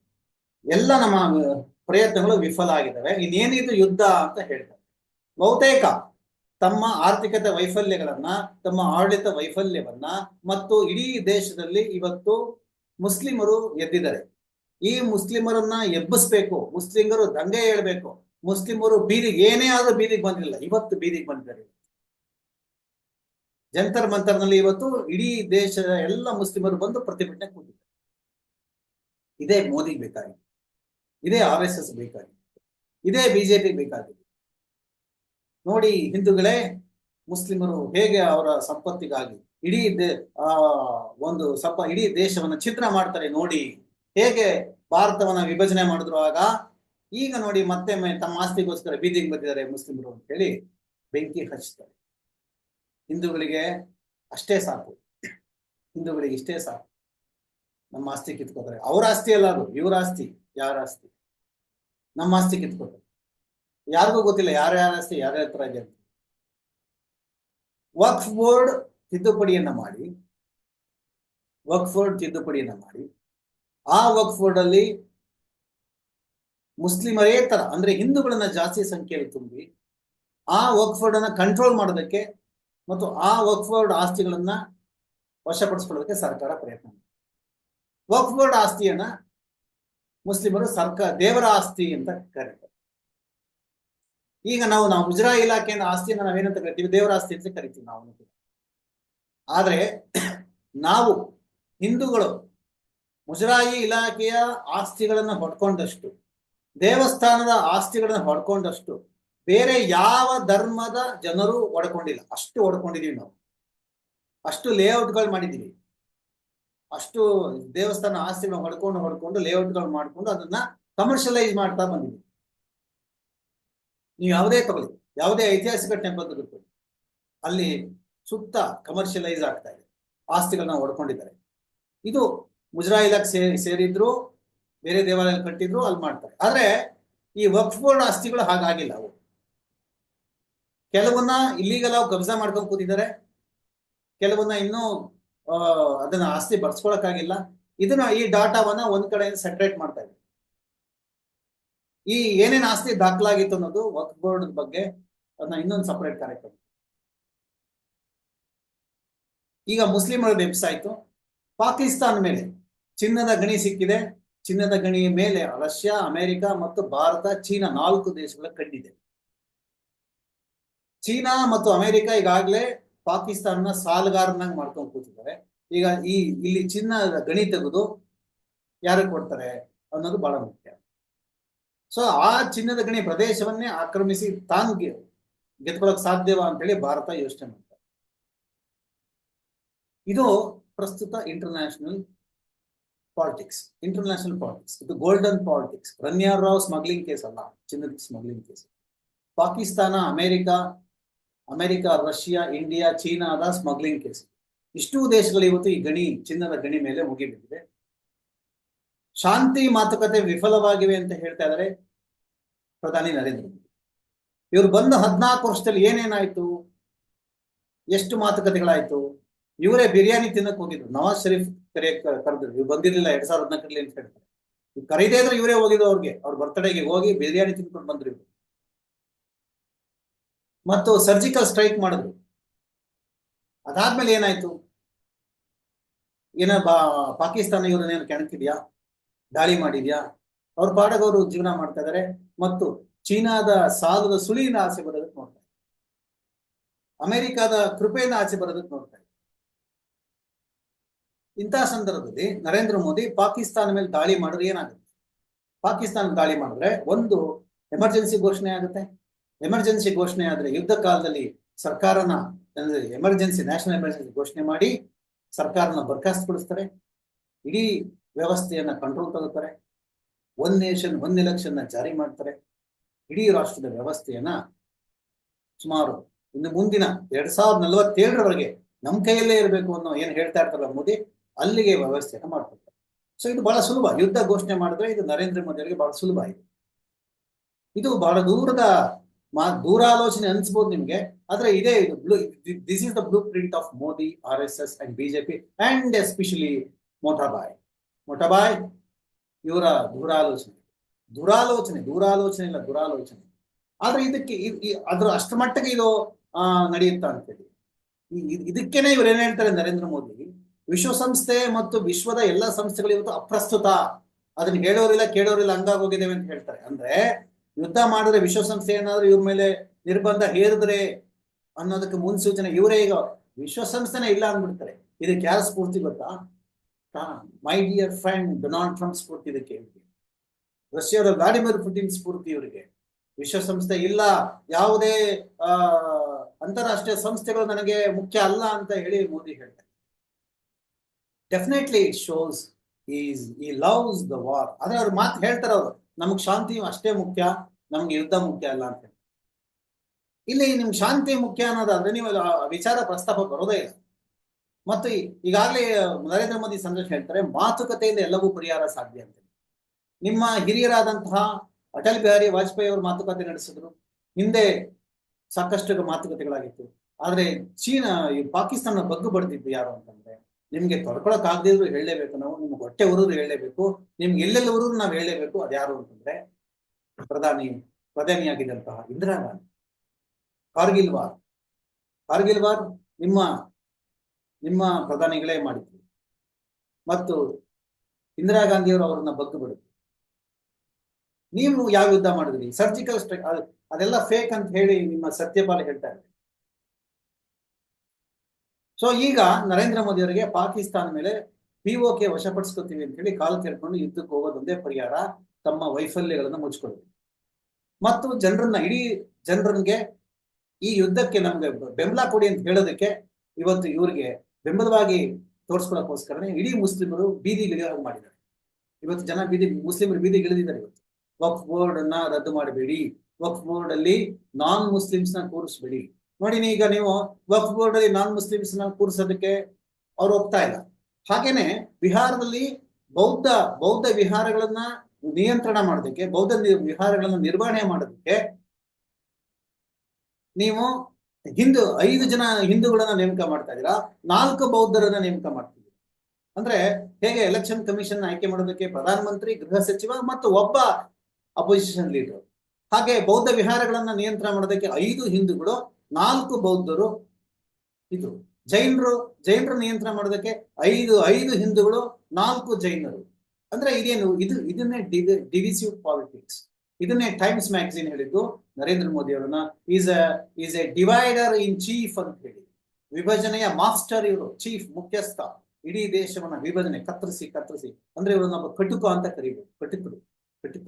ಎಲ್ಲ ನಮ್ಮ ಪ್ರಯತ್ನಗಳು ವಿಫಲ ಆಗಿದ್ದಾವೆ. ಇನ್ನೇನಿದು ಯುದ್ಧ ಅಂತ ಹೇಳ್ತಾರೆ. ಬಹುತೇಕ ತಮ್ಮ ಆರ್ಥಿಕತೆ ವೈಫಲ್ಯಗಳನ್ನ, ತಮ್ಮ ಆಡಳಿತ ವೈಫಲ್ಯವನ್ನ ಮತ್ತು ಇಡೀ ದೇಶದಲ್ಲಿ ಇವತ್ತು ಮುಸ್ಲಿಮರು ಎದ್ದಿದ್ದಾರೆ ಈ ಮುಸ್ಲಿಮರನ್ನ ಎಬ್ಬಿಸ್ಬೇಕು. ಮುಸ್ಲಿಮರು ದಂಗೆ ಹೇಳ್ಬೇಕು. ಮುಸ್ಲಿಮರು ಬೀದಿಗೆ ಏನೇ ಆದ್ರೂ ಬೀದಿಗೆ ಬಂದಿಲ್ಲ. ಇವತ್ತು ಬೀದಿಗೆ ಬಂದಿದ್ದಾರೆ. ಜಂತರ್ ಮಂತರ್ನಲ್ಲಿ ಇವತ್ತು ಇಡೀ ದೇಶದ ಎಲ್ಲ ಮುಸ್ಲಿಮರು ಬಂದು ಪ್ರತಿಭಟನೆ ಕೂತಿದ್ದಾರೆ. ಇದೇ ಮೋದಿಗೆ ಬೇಕಾಗಿದೆ. ಇದೇ ಆರ್ ಎಸ್ ಎಸ್ ಬೇಕಾಗಿದೆ. ಇದೇ ಬಿಜೆಪಿ ಬೇಕಾಗಿದೆ. ನೋಡಿ ಹಿಂದೂಗಳೇ, ಮುಸ್ಲಿಮರು ಹೇಗೆ ಅವರ ಸಂಪತ್ತಿಗಾಗಿ ಇಡೀ ದೇ ಆ, ಒಂದು ಸಪ ಇಡೀ ದೇಶವನ್ನ ಚಿತ್ರ ಮಾಡ್ತಾರೆ ನೋಡಿ. ಹೇಗೆ ಭಾರತವನ್ನ ವಿಭಜನೆ ಮಾಡಿದ್ರು ಆಗ ಈಗ ನೋಡಿ ಮತ್ತೆ ತಮ್ಮ ಆಸ್ತಿಗೋಸ್ಕರ ಬೀದಿಗೆ ಬಂದಿದ್ದಾರೆ ಮುಸ್ಲಿಮರು ಅಂತ ಹೇಳಿ ಬೆಂಕಿ ಹಚ್ಚುತ್ತಾರೆ ಹಿಂದೂಗಳಿಗೆ ಅಷ್ಟೇ ಸಾಕು. ಹಿಂದೂಗಳಿಗೆ ಇಷ್ಟೇ ಸಾಕು. ನಮ್ಮ ಆಸ್ತಿ ಕಿತ್ಕೋತಾರೆ. ಅವ್ರ ಆಸ್ತಿ ಅಲ್ಲ ಅದು. ಇವ್ರ ಆಸ್ತಿ, ಯಾರ ಆಸ್ತಿ? ನಮ್ಮ ಆಸ್ತಿ ಕಿತ್ಕೋತಾರೆ. ಯಾರಿಗೂ ಗೊತ್ತಿಲ್ಲ ಯಾರ್ಯಾರ ಆಸ್ತಿ, ಯಾರ್ಯಾರ ಹತ್ರ ಇದೆ ವಕ್ಫ್ ಬೋರ್ಡ್ ತಿದ್ದುಪಡಿಯನ್ನ ಮಾಡಿ. ವಕ್ಫ್ ಬೋರ್ಡ್ ತಿದ್ದುಪಡಿಯನ್ನ ಮಾಡಿ. ಆ ವಕ್ಫ್ ಬೋರ್ಡ್ ಅಲ್ಲಿ ಮುಸ್ಲಿಮರೇತರ ಅಂದ್ರೆ ಹಿಂದೂಗಳನ್ನ ಜಾಸ್ತಿ ಸಂಖ್ಯೆಯಲ್ಲಿ ತುಂಬಿ, ಆ ವಕ್ಫ್ ಬೋರ್ಡ್ ಅನ್ನ ಕಂಟ್ರೋಲ್ ಮಾಡೋದಕ್ಕೆ ಮತ್ತು ಆ ವಕ್ಫ್ ಬೋರ್ಡ್ ಆಸ್ತಿಗಳನ್ನ ವಶಪಡಿಸ್ಕೊಳ್ಳೋದಕ್ಕೆ ಸರ್ಕಾರ ಪ್ರಯತ್ನ. ವಕ್ಫ್ ಬೋರ್ಡ್ ಆಸ್ತಿಯನ್ನ ಮುಸ್ಲಿಮರು ಸರ್ಕಾರ ದೇವರ ಆಸ್ತಿ ಅಂತ ಕರೀತಾರೆ. ಈಗ ನಾವು ನಾವು ಮುಜರಾ ಇಲಾಖೆಯಿಂದ ಆಸ್ತಿಯನ್ನ ನಾವೇನಂತ ಕರಿತೀವಿ? ದೇವರ ಆಸ್ತಿ ಅಂತ ಕರಿತೀವಿ ನಾವು. ಆದ್ರೆ, ನಾವು ಹಿಂದೂಗಳು ಮುಜರಾಯಿ ಇಲಾಖೆಯ ಆಸ್ತಿಗಳನ್ನ ಹೊಡ್ಕೊಂಡಷ್ಟು, ದೇವಸ್ಥಾನದ ಆಸ್ತಿಗಳನ್ನ ಹೊಡ್ಕೊಂಡಷ್ಟು ಬೇರೆ ಯಾವ ಧರ್ಮದ ಜನರು ಒಡ್ಕೊಂಡಿಲ್ಲ. ಅಷ್ಟು ಹೊಡ್ಕೊಂಡಿದೀವಿ ನಾವು. ಅಷ್ಟು ಲೇಔಟ್ಗಳು ಮಾಡಿದೀವಿ. ಅಷ್ಟು ದೇವಸ್ಥಾನ ಆಸ್ತಿಗಳನ್ನ ಹೊಡ್ಕೊಂಡು ಹೊಡ್ಕೊಂಡು ಲೇಔಟ್ಗಳು ಮಾಡ್ಕೊಂಡು ಅದನ್ನ ಕಮರ್ಷಿಯಲೈಸ್ ಮಾಡ್ತಾ ಬಂದಿದ್ದೀವಿ ನೀವು ಯಾವುದೇ ತಗೊಳ್ಳಿ. ಯಾವುದೇ ಐತಿಹಾಸಿಕ ಟೆಂಪಲ್ ತೆಗೆದುಕೊಳ್ಳಿ. ಅಲ್ಲಿ ಸುತ್ತ ಕಮರ್ಷಿಯಲೈಸ್ ಆಗ್ತಾ ಇದೆ. ಆಸ್ತಿಗಳನ್ನ ಹೊಡ್ಕೊಂಡಿದ್ದಾರೆ ಇದು ಮುಜರಾಯಿ ಇಲಾಖೆ ಸೇರಿ ಸೇರಿದ್ರು, ಬೇರೆ ದೇವಾಲಯ ಕಟ್ಟಿದ್ರು, ಅಲ್ಲಿ ಮಾಡ್ತಾರೆ. ಆದ್ರೆ ಈ ವಕ್ಫ್ ಬೋರ್ಡ್ ಆಸ್ತಿಗಳು ಹಾಗಾಗಿಲ್ಲ ಅವು. ಕೆಲವನ್ನ ಇಲ್ಲಿಗೆಲ್ಲ ಕಬ್ಜಾ ಮಾಡ್ಕೊಂಡು ಕೂತಿದ್ದಾರೆ. ಕೆಲವನ್ನ ಇನ್ನೂ ಅದನ್ನ ಆಸ್ತಿ ಬರ್ಸ್ಕೊಳಕ್ಕಾಗಿಲ್ಲ. ಇದನ್ನ ಈ ಡಾಟಾವನ್ನ ಒಂದ್ ಕಡೆಯಿಂದ ಸೆಪ್ರೇಟ್ ಮಾಡ್ತಾ ಇದ್ದಾರೆ. ಈ ಏನೇನ್ ಆಸ್ತಿ ದಾಖಲಾಗಿತ್ತು ಅನ್ನೋದು ವಕ್ಫ್ ಬೋರ್ಡ್ ಬಗ್ಗೆ ಅದನ್ನ ಇನ್ನೊಂದು ಸಪರೇಟ್ ಕಾರ್ಯಕ್ರಮ. ಈಗ ಮುಸ್ಲಿಮರ ವೆಬ್ಸೈಟ್ ಪಾಕಿಸ್ತಾನ ಮೇಲೆ ಚಿನ್ನದ ಗಣಿ ಸಿಕ್ಕಿದೆ. ಚಿನ್ನದ ಗಣಿ ಮೇಲೆ ರಷ್ಯಾ, ಅಮೆರಿಕ ಮತ್ತು ಭಾರತ, ಚೀನಾ ನಾಲ್ಕು ದೇಶಗಳ ಕಣ್ಣಿದೆ. ಚೀನಾ ಮತ್ತು ಅಮೆರಿಕ ಈಗಾಗಲೇ ಪಾಕಿಸ್ತಾನ ಸಾಲಗಾರನಾಗಿ ಮಾಡ್ಕೊಂಡು ಕೂತಿದ್ದಾರೆ. ಈಗ ಈ ಇಲ್ಲಿ ಚಿನ್ನದ ಗಣಿ ತೆಗೆದು ಯಾರಿಗೆ ಕೊಡ್ತಾರೆ ಅನ್ನೋದು ಬಹಳ ಮುಖ್ಯ. ಸೊ ಆ ಚಿನ್ನದ ಗಣಿ ಪ್ರದೇಶವನ್ನೇ ಆಕ್ರಮಿಸಿ ತಾನ್ ಗೆದ್ಕೊಳಕ್ ಸಾಧ್ಯವಾ ಅಂತೇಳಿ ಭಾರತ ಯೋಚನೆ ಮಾಡ್ತಾರೆ. ಇದು ಪ್ರಸ್ತುತ ಇಂಟರ್ನ್ಯಾಷನಲ್ ಪಾಲಿಟಿಕ್ಸ್ ಇಂಟರ್ನ್ಯಾಷನಲ್ ಪಾಲಿಟಿಕ್ಸ್ ಇದು golden politics Ranya Rao smuggling case ಅಲ್ಲ, ಚಿನ್ನದ smuggling case Pakistan, America America, Russia, India, ಚೀನಾದ ಸ್ಮಗ್ಲಿಂಗ್ ಕೇಸ್ ಇಷ್ಟೂ ದೇಶಗಳು ಇವತ್ತು ಈ ಗಣಿ, ಚಿನ್ನದ ಗಣಿ ಮೇಲೆ ಮುಗಿಬಿದ್ದಿದೆ ಶಾಂತಿ, ಮಾತುಕತೆ ವಿಫಲವಾಗಿವೆ ಅಂತ ಹೇಳ್ತಾ ಇದ್ದಾರೆ ಪ್ರಧಾನಿ ನರೇಂದ್ರ ಮೋದಿ. ಇವರು ಬಂದ ಹದಿನಾಲ್ಕು ವರ್ಷದಲ್ಲಿ ಏನೇನಾಯ್ತು? ಎಷ್ಟು ಮಾತುಕತೆಗಳಾಯ್ತು? ಇವರೇ ಬಿರಿಯಾನಿ ತಿನ್ನಕ್ ಹೋಗಿದ್ರು. ನವಾಜ್ ಶರೀಫ್ ಕರೆಯಕ್ ಕರೆದ್ರು. ಇವ್ರು ಬಂದಿರ್ಲಿಲ್ಲ, ಎರಡ್ ಸಾವಿರದ ಹದಿನಾಲ್ಕರಲ್ಲಿ ಅಂತ ಹೇಳ್ತಾರೆ ಇವ್ರು ಕರೀದೇ ಇದ್ರೆ, ಇವರೇ ಹೋಗಿದ್ದು ಅವ್ರಿಗೆ. ಅವ್ರ ಬರ್ತ್ಡೇಗೆ ಹೋಗಿ ಬಿರಿಯಾನಿ ತಿನ್ಕೊಂಡು ಬಂದ್ರು ಇವ್ರು. ಮತ್ತು ಸರ್ಜಿಕಲ್ ಸ್ಟ್ರೈಕ್ ಮಾಡಿದ್ರು. ಅದಾದ್ಮೇಲೆ ಏನಾಯ್ತು? ಏನ ಬಾ, ಪಾಕಿಸ್ತಾನ ಇವ್ರನ್ನೇನು ಕೆಣಕಿದ್ಯಾ? ದಾಳಿ ಮಾಡಿದ್ಯಾ? ಅವ್ರ ಪಾಡಗ ಅವರು ಜೀವನ ಮಾಡ್ತಾ ಇದಾರೆ. ಮತ್ತು ಚೀನಾದ ಸಾಲದ ಸುಳಿಯಿಂದ ಆಸೆ ಬರೋದಕ್ಕೆ ನೋಡ್ತಾರೆ ಅಮೆರಿಕದ ಕೃಪೆಯಿಂದ ಆಸೆ ಬರೋದಕ್ಕೆ ನೋಡ್ತಾರೆ ಇಂತಹ ಸಂದರ್ಭದಲ್ಲಿ ನರೇಂದ್ರ ಮೋದಿ ಪಾಕಿಸ್ತಾನ ಮೇಲೆ ದಾಳಿ ಮಾಡಿದ್ರೆ ಏನಾಗುತ್ತೆ? ಪಾಕಿಸ್ತಾನ ದಾಳಿ ಮಾಡಿದ್ರೆ ಒಂದು ಎಮರ್ಜೆನ್ಸಿ ಘೋಷಣೆ ಆಗುತ್ತೆ. ಎಮರ್ಜೆನ್ಸಿ ಘೋಷಣೆ ಆದ್ರೆ ಯುದ್ಧ ಕಾಲದಲ್ಲಿ ಸರ್ಕಾರನ ಎಮರ್ಜೆನ್ಸಿ, ನ್ಯಾಷನಲ್ ಎಮರ್ಜೆನ್ಸಿ ಘೋಷಣೆ ಮಾಡಿ ಸರ್ಕಾರನ ಬರ್ಖಾಸ್ತುಗೊಳಿಸ್ತಾರೆ ಇಡೀ ವ್ಯವಸ್ಥೆಯನ್ನ ಕಂಟ್ರೋಲ್ ತಗೋತಾರೆ. ಒನ್ ನೇಷನ್ ಒನ್ ಎಲೆಕ್ಷನ್ ಜಾರಿ ಮಾಡ್ತಾರೆ. ಇಡೀ ರಾಷ್ಟ್ರದ ವ್ಯವಸ್ಥೆಯನ್ನ ಸುಮಾರು ಇನ್ನು ಮುಂದಿನ ಎರಡ್ ಸಾವಿರದ ನಲವತ್ತೇಳರವರೆಗೆ ನಮ್ಮ ಕೈಯಲ್ಲೇ ಇರಬೇಕು ಅನ್ನೋ ಏನ್ ಹೇಳ್ತಾ ಇರ್ತಾರಲ್ಲ ಮೋದಿ ಅಲ್ಲಿಗೆ ವ್ಯವಸ್ಥೆಯನ್ನು ಮಾಡ್ಕೊಡ್ತಾರೆ ಸೊ ಇದು ಬಹಳ ಸುಲಭ. ಯುದ್ಧ ಘೋಷಣೆ ಮಾಡಿದ್ರೆ ಇದು ನರೇಂದ್ರ ಮೋದಿ ಅವರಿಗೆ ಬಹಳ ಸುಲಭ ಇದೆ ಇದು ಬಹಳ ದೂರದ ಮಾ, ದೂರಾಲೋಚನೆ ಅನ್ಸ್ಬೋದು ನಿಮ್ಗೆ. ಆದ್ರೆ ಇದೇ ಇದು blue this is the blueprint of Modi R S S and BJP and especially Motabhai Motabhai ಇವರ ದೂರಾಲೋಚನೆ. ದುರಾಲೋಚನೆ, ದೂರಾಲೋಚನೆ ಇಲ್ಲ, ದುರಾಲೋಚನೆ. ಆದ್ರೆ ಇದಕ್ಕೆ ಅದರ ಅಷ್ಟರ ಮಟ್ಟಿಗೆ ಇದು ನಡೆಯುತ್ತಾ ಅಂತೇಳಿ. ಇದಕ್ಕೇನೆ ಇವ್ರು ಏನ್ ಹೇಳ್ತಾರೆ ನರೇಂದ್ರ ಮೋದಿ ವಿಶ್ವಸಂಸ್ಥೆ ಮತ್ತು ವಿಶ್ವದ ಎಲ್ಲ ಸಂಸ್ಥೆಗಳು ಇವತ್ತು ಅಪ್ರಸ್ತುತ. ಅದನ್ನ ಹೇಳೋರಿಲ್ಲ, ಕೇಳೋರಿಲ್ಲ ಹಂಗಾಗೋಗಿದ್ದೇವೆ ಅಂತ ಹೇಳ್ತಾರೆ. ಅಂದ್ರೆ ಯುದ್ಧ ಮಾಡಿದ್ರೆ ವಿಶ್ವಸಂಸ್ಥೆ ಏನಾದ್ರೂ ಇವ್ರ ಮೇಲೆ ನಿರ್ಬಂಧ ಹೇರಿದ್ರೆ ಅನ್ನೋದಕ್ಕೆ ಮುನ್ಸೂಚನೆ ಇವರೇ ಈಗ ವಿಶ್ವಸಂಸ್ಥೆನೇ ಇಲ್ಲ ಅಂದ್ಬಿಡ್ತಾರೆ. ಇದಕ್ಕೆ ಯಾರ ಸ್ಫೂರ್ತಿ ಗೊತ್ತಾ? My dear friend Donald Trump ಸ್ಫೂರ್ತಿ ಇದಕ್ಕೆ ರಷ್ಯಾದ ವ್ಲಾಡಿಮಿರ್ ಪುಟಿನ್ ಸ್ಫೂರ್ತಿ ಇವರಿಗೆ. ವಿಶ್ವಸಂಸ್ಥೆ ಇಲ್ಲ, ಯಾವುದೇ ಅಂತಾರಾಷ್ಟ್ರೀಯ ಸಂಸ್ಥೆಗಳು ನನಗೆ ಮುಖ್ಯ ಅಲ್ಲ ಅಂತ ಹೇಳಿ ಮೋದಿ ಹೇಳ್ತಾರೆ. Definitely it shows is he loves the war ಆದ್ರೆ ಅವ್ರ ಮಾತು ಹೇಳ್ತಾರೆ ಅವರು, ನಮಗ್ ಶಾಂತಿ ಅಷ್ಟೇ ಮುಖ್ಯ, ನಮ್ಗೆ ಯುದ್ಧ ಮುಖ್ಯ ಅಲ್ಲ ಅಂತ. ಇಲ್ಲಿ ನಿಮ್ ಶಾಂತಿ ಮುಖ್ಯ ಅನ್ನೋದಾದ್ರೆ ನೀವು ವಿಚಾರ ಪ್ರಸ್ತಾಪ ಬರೋದೇ ಇಲ್ಲ. ಮತ್ತು ಈಗಾಗಲೇ ನರೇಂದ್ರ ಮೋದಿ ಸಂದೇಶ ಹೇಳ್ತಾರೆ, ಮಾತುಕತೆಯಿಂದ ಎಲ್ಲವೂ ಪರಿಹಾರ ಸಾಧ್ಯ ಅಂತ. ನಿಮ್ಮ ಹಿರಿಯರಾದಂತಹ ಅಟಲ್ ಬಿಹಾರಿ ವಾಜಪೇಯಿ ಅವರು ಮಾತುಕತೆ ನಡೆಸಿದ್ರು, ಹಿಂದೆ ಸಾಕಷ್ಟು ಮಾತುಕತೆಗಳಾಗಿತ್ತು. ಆದ್ರೆ ಚೀನಾ ಪಾಕಿಸ್ತಾನ ಬಗ್ಗು ಬಡ್ದಿದ್ದು ಯಾರು ಅಂತಂದ್ರೆ ನಿಮ್ಗೆ ತೊಡ್ಕೊಳಕ್ ಆಗದಿದ್ರು ಹೇಳಲೇಬೇಕು. ನಾವು ನಿಮ್ಗೆ ಹೊಟ್ಟೆ ಉರಿದ್ರು ಹೇಳಲೇಬೇಕು. ನಿಮ್ಗೆ ಎಲ್ಲೆಲ್ಲಿ ಉರಿದ್ರು ನಾವು ಹೇಳಲೇಬೇಕು. ಅದ್ಯಾರು ಅಂತಂದ್ರೆ ಪ್ರಧಾನಿ, ಪ್ರಧಾನಿಯಾಗಿದ್ದಂತಹ ಇಂದಿರಾ ಗಾಂಧಿ. ಕಾರ್ಗಿಲ್ ವಾರ್. ಕಾರ್ಗಿಲ್ ವಾರ್ ನಿಮ್ಮ ನಿಮ್ಮ ಪ್ರಧಾನಿಗಳೇ ಮಾಡಿದ್ರು. ಮತ್ತು ಇಂದಿರಾ ಗಾಂಧಿಯವರು ಅವ್ರನ್ನ ಬಗ್ಗು ಬಿಡಿದ್ರು. ನೀವು ಯಾವ ಯುದ್ಧ ಮಾಡಿದ್ರಿ? ಸರ್ಜಿಕಲ್ ಸ್ಟ್ರೈಕ್ ಅದೆಲ್ಲ ಫೇಕ್ ಅಂತ ಹೇಳಿ ನಿಮ್ಮ ಸತ್ಯಪಾಲ ಹೇಳ್ತಾ ಇದ್ದಾರೆ. ಸೊ ಈಗ ನರೇಂದ್ರ ಮೋದಿ ಅವರಿಗೆ ಪಾಕಿಸ್ತಾನ ಮೇಲೆ ಪಿಒಕೆ ವಶಪಡಿಸ್ಕೊತೀವಿ ಅಂತ ಹೇಳಿ ಕಾಲು ಕೆರ್ಕೊಂಡು ಯುದ್ಧಕ್ಕೆ ಹೋಗೋದೊಂದೇ ಪರಿಹಾರ, ತಮ್ಮ ವೈಫಲ್ಯಗಳನ್ನು ಮುಚ್ಕೊಳ್ಳೋದು. ಮತ್ತು ಜನರನ್ನ, ಇಡೀ ಜನರನ್ಗೆ ಈ ಯುದ್ಧಕ್ಕೆ ನಮ್ಗೆ ಬೆಂಬಲ ಕೊಡಿ ಅಂತ ಹೇಳೋದಕ್ಕೆ ಇವತ್ತು ಇವ್ರಿಗೆ ಬೆಂಬಲವಾಗಿ ತೋರಿಸ್ಕೊಳಕ್ಕೋಸ್ಕರನೇ ಇಡೀ ಮುಸ್ಲಿಮರು ಬೀದಿಗಿಳಿಯೋ ಹಾಗೆ ಮಾಡಿದ್ದಾರೆ. ಇವತ್ತು ಜನ ಬೀದಿ, ಮುಸ್ಲಿಮರು ಬೀದಿಗಿಳಿದಿದ್ದಾರೆ ಇವತ್ತು. ವಕ್ಫ್ ಬೋರ್ಡ್ ಅನ್ನ ರದ್ದು ಮಾಡಬೇಡಿ. ವಕ್ಫ್ ಬೋರ್ಡ್ ಅಲ್ಲಿ ನಾನ್ ಮುಸ್ಲಿಮ್ಸ್ನ ಕೂರಿಸ್ಬೇಡಿ. ನೋಡಿ ಈಗ ನೀವು ವಕ್ಫ್ ಬೋರ್ಡ್ ಅಲ್ಲಿ ನಾನ್ ಮುಸ್ಲಿಮ್ಸ್ನ ಕೂರಿಸೋದಕ್ಕೆ ಅವ್ರು ಹೋಗ್ತಾ ಇಲ್ಲ. ಹಾಗೇನೆ ಬಿಹಾರದಲ್ಲಿ ಬೌದ್ಧ ಬೌದ್ಧ ವಿಹಾರಗಳನ್ನ ನಿಯಂತ್ರಣ ಮಾಡೋದಕ್ಕೆ, ಬೌದ್ಧ ವಿಹಾರಗಳನ್ನ ನಿರ್ವಹಣೆ ಮಾಡೋದಕ್ಕೆ ನೀವು ಹಿಂದೂ, ಐದು ಜನ ಹಿಂದೂಗಳನ್ನ ನೇಮಕ ಮಾಡ್ತಾ ಇದ್ದೀರಾ? ನಾಲ್ಕು ಬೌದ್ಧರನ್ನ ನೇಮಕ ಮಾಡ್ತಿದ್ದೀರಾ ಅಂದ್ರೆ ಹೇಗೆ ಎಲೆಕ್ಷನ್ ಕಮಿಷನ್ ಆಯ್ಕೆ ಮಾಡೋದಕ್ಕೆ ಪ್ರಧಾನಮಂತ್ರಿ, ಗೃಹ ಸಚಿವ ಮತ್ತು ಒಬ್ಬ ಅಪೋಸಿಷನ್ ಲೀಡರ್ ಹಾಗೆ ಬೌದ್ಧ ವಿಹಾರಗಳನ್ನ ನಿಯಂತ್ರಣ ಮಾಡೋದಕ್ಕೆ ಐದು ಹಿಂದೂಗಳು ನಾಲ್ಕು ಬೌದ್ಧರು ಇದ್ರು. ಜೈನರು ಜೈನರು ನಿಯಂತ್ರಣ ಮಾಡೋದಕ್ಕೆ ಐದು ಐದು ಹಿಂದೂಗಳು, ನಾಲ್ಕು ಜೈನರು. ಅಂದ್ರೆ ಇದೇನು, ಇದು, ಇದನ್ನೇ ಡಿವಿಸಿವ್ ಪಾಲಿಟಿಕ್ಸ್. ಇದನ್ನೇ ಟೈಮ್ಸ್ ಮ್ಯಾಗಝಿನ್ ಹೇಳಿದ್ದು ನರೇಂದ್ರ ಮೋದಿ ಅವರನ್ನ. Is a is a divider in chief ಅಂತ ಹೇಳಿ. ವಿಭಜನೆಯ ಮಾಸ್ಟರ್ ಇವರು, ಚೀಫ್ ಮುಖ್ಯಸ್ಥ. ಇಡೀ ದೇಶವನ್ನ ವಿಭಜನೆ, ಕತ್ತರಿಸಿ ಕತ್ತರಿಸಿ. ಅಂದ್ರೆ ಇವರು ನಮ್ಮ ಕಟುಕ ಅಂತ ಕರಿಬೇಕು ಕಟುಕರು, ಕಟುಕ.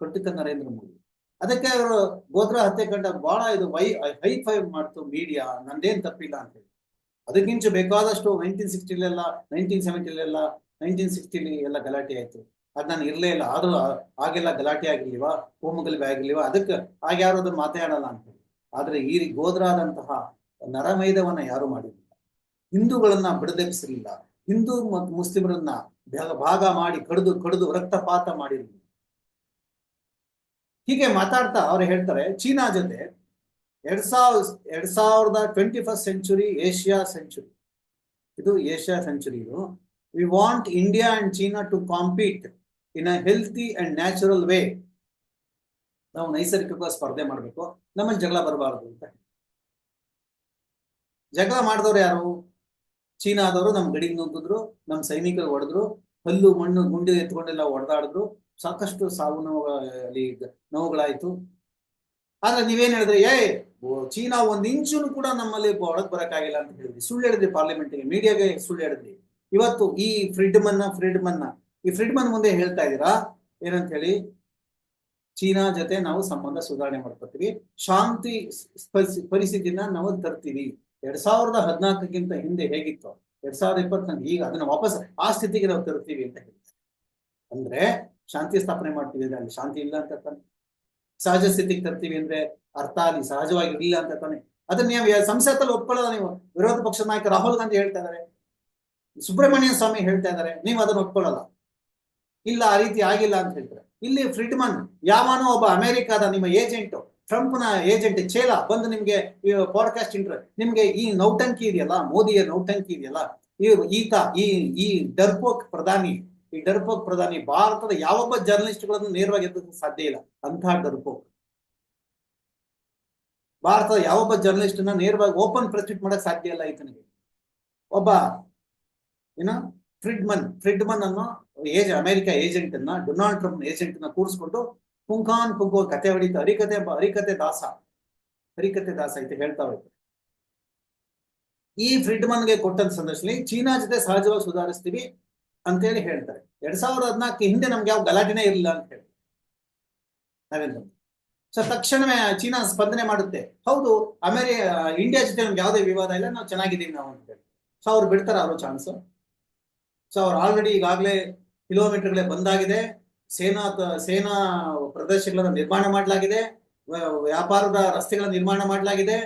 ಕಟುಕ ನರೇಂದ್ರ ಮೋದಿ. ಅದಕ್ಕೆ ಅವರು ಗೋತ್ರ ಹತ್ಯೆಕಂಡ ಬಹಳ ಇದು ವೈ, ಹೈ ಫೈವ್ ಮಾಡ್ತು ಮೀಡಿಯಾ ನಂದೇನ್ ತಪ್ಪಿಲ್ಲ ಅಂತ ಹೇಳಿ. ಅದಕ್ಕಿಂಚ ಬೇಕಾದಷ್ಟು ನೈನ್ಟೀನ್ ಸಿಕ್ಸ್ಟಿಲೆಲ್ಲ ನೈನ್ಟೀನ್ ಸೆವೆಂಟಿಲೆಲ್ಲ ನೈನ್ಟೀನ್ ಸಿಕ್ಸ್ಟಿಲಿ ಎಲ್ಲ ಗಲಾಟೆ ಆಯ್ತು. ಅದ್ ನಾನು ಇರ್ಲೇ ಇಲ್ಲ. ಆದ್ರೂ ಆಗೆಲ್ಲ ಗಲಾಟೆ ಆಗಿರ್ಲಿವಾ? ಹೋಮಗಲಭೆ ಆಗಿರ್ಲಿವಾ? ಅದಕ್ಕೆ ಆಗ ಯಾರು ಅದನ್ನ ಮಾತಾಡಲ್ಲ ಅಂತ ಹೇಳಿ. ಆದ್ರೆ ಈ ಗೋದ್ರಾದಂತಹ ನರಮೈದವನ್ನ ಯಾರು ಮಾಡಿರಲಿಲ್ಲ ಹಿಂದೂಗಳನ್ನ ಬಿಡದೆಬ್ಸಿರ್ಲಿಲ್ಲ. ಹಿಂದೂ ಮತ್ತು ಮುಸ್ಲಿಮರನ್ನ ಭಾಗ ಮಾಡಿ ಕಡಿದು ಕಡಿದು ರಕ್ತಪಾತ ಮಾಡಿರಲಿಲ್ಲ. ಹೀಗೆ ಮಾತಾಡ್ತಾ ಅವ್ರು ಹೇಳ್ತಾರೆ, ಚೀನಾ ಜೊತೆ ಎರಡ್ ಸಾವಿರ ಎರಡ್ ಸಾವಿರದ twenty first century Asia century ಇದು ಏಷ್ಯಾ ಸೆಂಚುರಿ ಇದು. We want India and China to compete in a healthy and natural way ನಾವು ನೈಸರ್ಗಿಕ ಸ್ಪರ್ಧೆ ಮಾಡಬೇಕು. ನಮ್ಮಲ್ಲಿ ಜಗಳ ಬರಬಾರದು ಅಂತ ಜಗಳ ಮಾಡಿದವ್ರು ಯಾರು? ಚೀನಾದವರು ನಮ್ಮ ಗಡಿಗೆ ನುಗ್ಗಿದ್ರು ನಮ್ಮ ಸೈನಿಕರು ಹೊಡೆದ್ರು, ಹಲ್ಲು, ಮಣ್ಣು ಗುಂಡಿ ಎತ್ಕೊಂಡೆಲ್ಲ ಹೊಡೆದಾಡಿದ್ರು. ಸಾಕಷ್ಟು ಸಾವು ನೋವು ಅಲ್ಲಿ ನೋವುಗಳಾಯ್ತು. ಆದ್ರೆ ನೀವೇನ್ ಹೇಳಿದ್ರೆ ಏ ಚೀನಾ ಒಂದ್ ಇಂಚುನು ಕೂಡ ನಮ್ಮಲ್ಲಿ ಒಳಗ್ ಬರಕ್ಕಾಗಿಲ್ಲ ಅಂತ ಹೇಳಿದ್ರಿ. ಸುಳ್ಳು ಹೇಳಿದ್ರಿ ಪಾರ್ಲಿಮೆಂಟ್ಗೆ, ಮೀಡಿಯಾಗೆ ಸುಳ್ಳು ಹೇಳಿದ್ರಿ. ಇವತ್ತು ಈ ಫ್ರೀಡಮನ್ನ ಫ್ರೀಡಮನ್ನ, ಈ ಫ್ರಿಡ್ಮನ್ ಮುಂದೆ ಹೇಳ್ತಾ ಇದೀರಾ ಏನಂತ ಹೇಳಿ ಚೀನಾ ಜೊತೆ ನಾವು ಸಂಬಂಧ ಸುಧಾರಣೆ ಮಾಡ್ಕೊತೀವಿ. ಶಾಂತಿ ಪರಿಸ್- ಪರಿಸ್ಥಿತಿನ ನಾವು ತರ್ತೀವಿ. ಎರಡ್ ಸಾವಿರದ ಹದಿನಾಲ್ಕಕ್ಕಿಂತ ಹಿಂದೆ ಹೇಗಿತ್ತು, ಎರಡ್ ಸಾವಿರದ ಇಪ್ಪತ್ತೊಂದು ಈಗ ಅದನ್ನ ವಾಪಸ್ ಆ ಸ್ಥಿತಿಗೆ ನಾವು ತರ್ತೀವಿ ಅಂತ ಹೇಳ್ತಾರೆ ಅಂದ್ರೆ ಶಾಂತಿ ಸ್ಥಾಪನೆ ಮಾಡ್ತೀವಿ ಅಲ್ಲಿ ಶಾಂತಿ ಇಲ್ಲ ಅಂತ ತಾನೆ. ಸಹಜ ಸ್ಥಿತಿಗೆ ತರ್ತೀವಿ ಅಂದ್ರೆ ಅರ್ಥ ಅಲ್ಲಿ ಸಹಜವಾಗಿ ಇಲ್ಲ ಅಂತ ತಾನೆ. ಅದನ್ನ ನೀವು ಸಂಸತ್ತಲ್ಲಿ ಒಪ್ಕೊಳ್ಳೋದ ನೀವು. ವಿರೋಧ ಪಕ್ಷದ ನಾಯಕ ರಾಹುಲ್ ಗಾಂಧಿ ಹೇಳ್ತಾ ಇದಾರೆ. ಸುಬ್ರಹ್ಮಣ್ಯ ಸ್ವಾಮಿ ಹೇಳ್ತಾ ಇದಾರೆ. ನೀವು ಅದನ್ನ ಒಪ್ಕೊಳ್ಳಲ್ಲ. ಇಲ್ಲ, ಆ ರೀತಿ ಆಗಿಲ್ಲ ಅಂತ ಹೇಳ್ತಾರೆ. ಇಲ್ಲಿ ಫ್ರಿಡ್ಮನ್, ಯಾವನೋ ಒಬ್ಬ ಅಮೆರಿಕಾದ ನಿಮ್ಮ ಏಜೆಂಟ್, ಟ್ರಂಪ್ನ ಏಜೆಂಟ್ ಚೇಲ ಬಂದು ನಿಮ್ಗೆ ಪಾಡ್ಕಾಸ್ಟ್ ಇಂಟ್ರ, ನಿಮ್ಗೆ ಈ ನೌಟಂಕಿ ಇದೆಯಲ್ಲ, ಮೋದಿಯ ನೌಟಂಕಿ ಇದೆಯಲ್ಲ ಈತ, ಈ ಈ ಡರ್ಪೋಕ್ ಪ್ರಧಾನಿ ಈ ಡರ್ಪೋಕ್ ಪ್ರಧಾನಿ ಭಾರತದ ಯಾವೊಬ್ಬ ಜರ್ನಲಿಸ್ಟ್ಗಳನ್ನು ನೇರವಾಗಿ ಎತ್ತಕ್ಕೆ ಸಾಧ್ಯ ಇಲ್ಲ. ಅಂತಹ ಡರ್ಪೋಕ್ ಭಾರತದ ಯಾವೊಬ್ಬ ಜರ್ನಲಿಸ್ಟ್ನ ನೇರವಾಗಿ ಓಪನ್ ಪ್ರೆಸ್ ಮಾಡಕ್ ಸಾಧ್ಯ ಇಲ್ಲ ಈತನಿಗೆ. ಒಬ್ಬ, ಏನ, ಫ್ರಿಡ್ಮನ್ ಫ್ರಿಡ್ಮನ್ ಅನ್ನೋ ಏಜ್, ಅಮೆರಿಕ ಏಜೆಂಟ್ ಅನ್ನ ಡೊನಾಲ್ಡ್ ಟ್ರಂಪ್ ಏಜೆಂಟ್ನ ಕೂರಿಸ್ಕೊಂಡು ಪುಂಕಾನ್ ಪುಂಕೋ ಕತೆ ಹೊಡಿತು ಹರಿಕತೆ ಹರಿಕತೆ ದಾಸ ಹರಿಕತೆ ದಾಸ ಐತೆ ಹೇಳ್ತಾ ಹೋಯ್ತು ಈ ಫ್ರಿಡ್ಮನ್ಗೆ ಕೊಟ್ಟಂತ ಸಂದರ್ಶನದಲ್ಲಿ ಚೀನಾ ಜೊತೆ ಸಹಜವಾಗಿ ಸುಧಾರಿಸ್ತೀವಿ ಅಂತೇಳಿ ಹೇಳ್ತಾರೆ. ಎರಡ್ ಸಾವಿರದ ಹದಿನಾಲ್ಕು ಹಿಂದೆ ನಮ್ಗೆ ಯಾವ ಗಲಾಟೆನೇ ಇರಲಿಲ್ಲ ಅಂತ ಹೇಳಿ. ನರೇಂದ್ರ ಮೋದಿ ಸೊ ತಕ್ಷಣವೇ ಚೀನಾ ಸ್ಪಂದನೆ ಮಾಡುತ್ತೆ. ಹೌದು, ಅಮೇರಿ ಇಂಡಿಯಾ ಜೊತೆ ನಮ್ಗೆ ಯಾವುದೇ ವಿವಾದ ಇಲ್ಲ, ನಾವು ಚೆನ್ನಾಗಿದ್ದೀವಿ ನಾವು ಅಂತ ಹೇಳಿ. ಸೊ ಅವ್ರು ಬಿಡ್ತಾರ ಅವರು ಚಾನ್ಸ್. ಸೊ ಅವ್ರು ಆಲ್ರೆಡಿ ಈಗಾಗಲೇ ಕಿಲೋಮೀಟರ್ಗಳೇ ಬಂದಾಗಿದೆ. ಸೇನಾ ಸೇನಾ ಪ್ರದೇಶಗಳನ್ನು ನಿರ್ಮಾಣ ಮಾಡಲಾಗಿದೆ. ವ್ಯಾಪಾರದ ರಸ್ತೆಗಳ ನಿರ್ಮಾಣ ಮಾಡಲಾಗಿದೆ.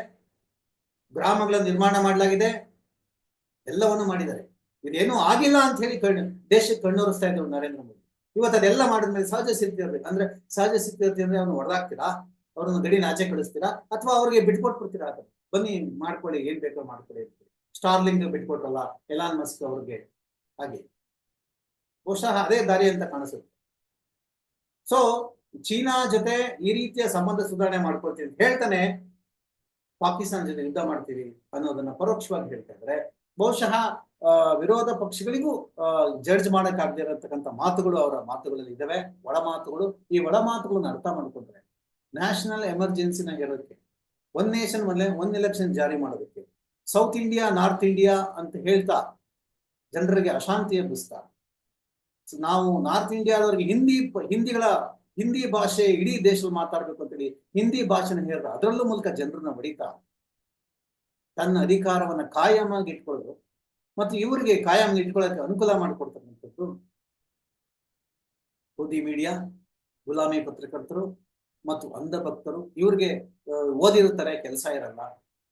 ಗ್ರಾಮಗಳ ನಿರ್ಮಾಣ ಮಾಡಲಾಗಿದೆ. ಎಲ್ಲವನ್ನು ಮಾಡಿದ್ದಾರೆ. ಇದೇನು ಆಗಿಲ್ಲ ಅಂತ ಹೇಳಿ ಕಣ್ಣು ದೇಶಕ್ಕೆ ಕಣ್ಣೋರಿಸ್ತಾ ಇದ್ರು ನರೇಂದ್ರ ಮೋದಿ. ಇವತ್ತು ಅದೆಲ್ಲ ಮಾಡಿದ್ಮೇಲೆ ಸಹಜ ಸ್ಥಿತಿ ಇರ್ಬೇಕು. ಅಂದ್ರೆ ಸಹಜ ಸ್ಥಿತಿ ಅಂದ್ರೆ ಅವ್ನು ಹೊಡೆದಾಕ್ತೀರಾ? ಅವ್ರನ್ನ ಗಡಿನ ಆಚೆ ಕಳಿಸ್ತೀರಾ? ಅಥವಾ ಅವ್ರಿಗೆ ಬಿಟ್ಕೊಟ್ಬಿಡ್ತೀರಾ ಅದು ಬನ್ನಿ ಮಾಡ್ಕೊಳ್ಳಿ, ಏನ್ ಬೇಕೋ ಮಾಡ್ಕೊಳ್ಳಿ ಸ್ಟಾರ್ಲಿಂಗ್ ಬಿಟ್ಕೊಟ್ರಲ್ಲ, ಎಲಾನ್ ಮಸ್ಕ್ ಅವ್ರಿಗೆ ಹಾಗೆ. ಬಹುಶಃ ಅದೇ ದಾರಿ ಅಂತ ಕಾಣಿಸುತ್ತೆ. ಸೊ ಚೀನಾ ಜೊತೆ ಈ ರೀತಿಯ ಸಂಬಂಧ ಸುಧಾರಣೆ ಮಾಡ್ಕೊಳ್ತೀವಿ ಹೇಳ್ತಾನೆ ಪಾಕಿಸ್ತಾನ ಜೊತೆ ಯುದ್ಧ ಮಾಡ್ತೀವಿ ಅನ್ನೋದನ್ನ ಪರೋಕ್ಷವಾಗಿ ಹೇಳ್ತಾ ಇದ್ರೆ ಬಹುಶಃ ವಿರೋಧ ಪಕ್ಷಗಳಿಗೂ ಜಡ್ಜ್ ಮಾಡಕ್ಕಾಗದೇ ಇರತಕ್ಕಂಥ ಮಾತುಗಳು ಅವರ ಮಾತುಗಳಲ್ಲಿ ಇದ್ದಾವೆ ಒಳ ಮಾತುಗಳು, ಈ ಒಳ ಮಾತುಗಳನ್ನ ಅರ್ಥ ಮಾಡ್ಕೊಂಡ್ರೆ ನ್ಯಾಷನಲ್ ಎಮರ್ಜೆನ್ಸಿನ ಹೇಳೋದಕ್ಕೆ one nation one one election ಜಾರಿ ಮಾಡೋದಕ್ಕೆ ಸೌತ್ ಇಂಡಿಯಾ ನಾರ್ತ್ ಇಂಡಿಯಾ ಅಂತ ಹೇಳ್ತಾ ಜನರಿಗೆ ಅಶಾಂತಿ ಎಬ್ಬಿಸ್ತಾ ನಾವು ನಾರ್ತ್ ಇಂಡಿಯಾದವರಿಗೆ ಹಿಂದಿ, ಹಿಂದಿಗಳ, ಹಿಂದಿ ಭಾಷೆ ಇಡೀ ದೇಶದಲ್ಲಿ ಮಾತಾಡ್ಬೇಕು ಅಂತೇಳಿ ಹಿಂದಿ ಭಾಷೆನ ಹೇಳ್ತಾ ಅದರಲ್ಲೂ ಮೂಲಕ ಜನರನ್ನ ಹೊಡಿತಾ, ತನ್ನ ಅಧಿಕಾರವನ್ನ ಕಾಯಮಾಗಿ ಇಟ್ಕೊಳ್ಳೋದು ಮತ್ತು ಇವರಿಗೆ ಕಾಯಂ ಇಟ್ಕೊಳ್ಳೋಕೆ ಅನುಕೂಲ ಮಾಡಿಕೊಡ್ತಕ್ಕಂಥದ್ದು ಓದಿ ಮೀಡಿಯಾ, ಗುಲಾಮಿ ಪತ್ರಕರ್ತರು ಮತ್ತು ಅಂಧ ಭಕ್ತರು ಇವ್ರಿಗೆ ಓದಿರ್ತಾರೆ ಕೆಲಸ ಇರಲ್ಲ.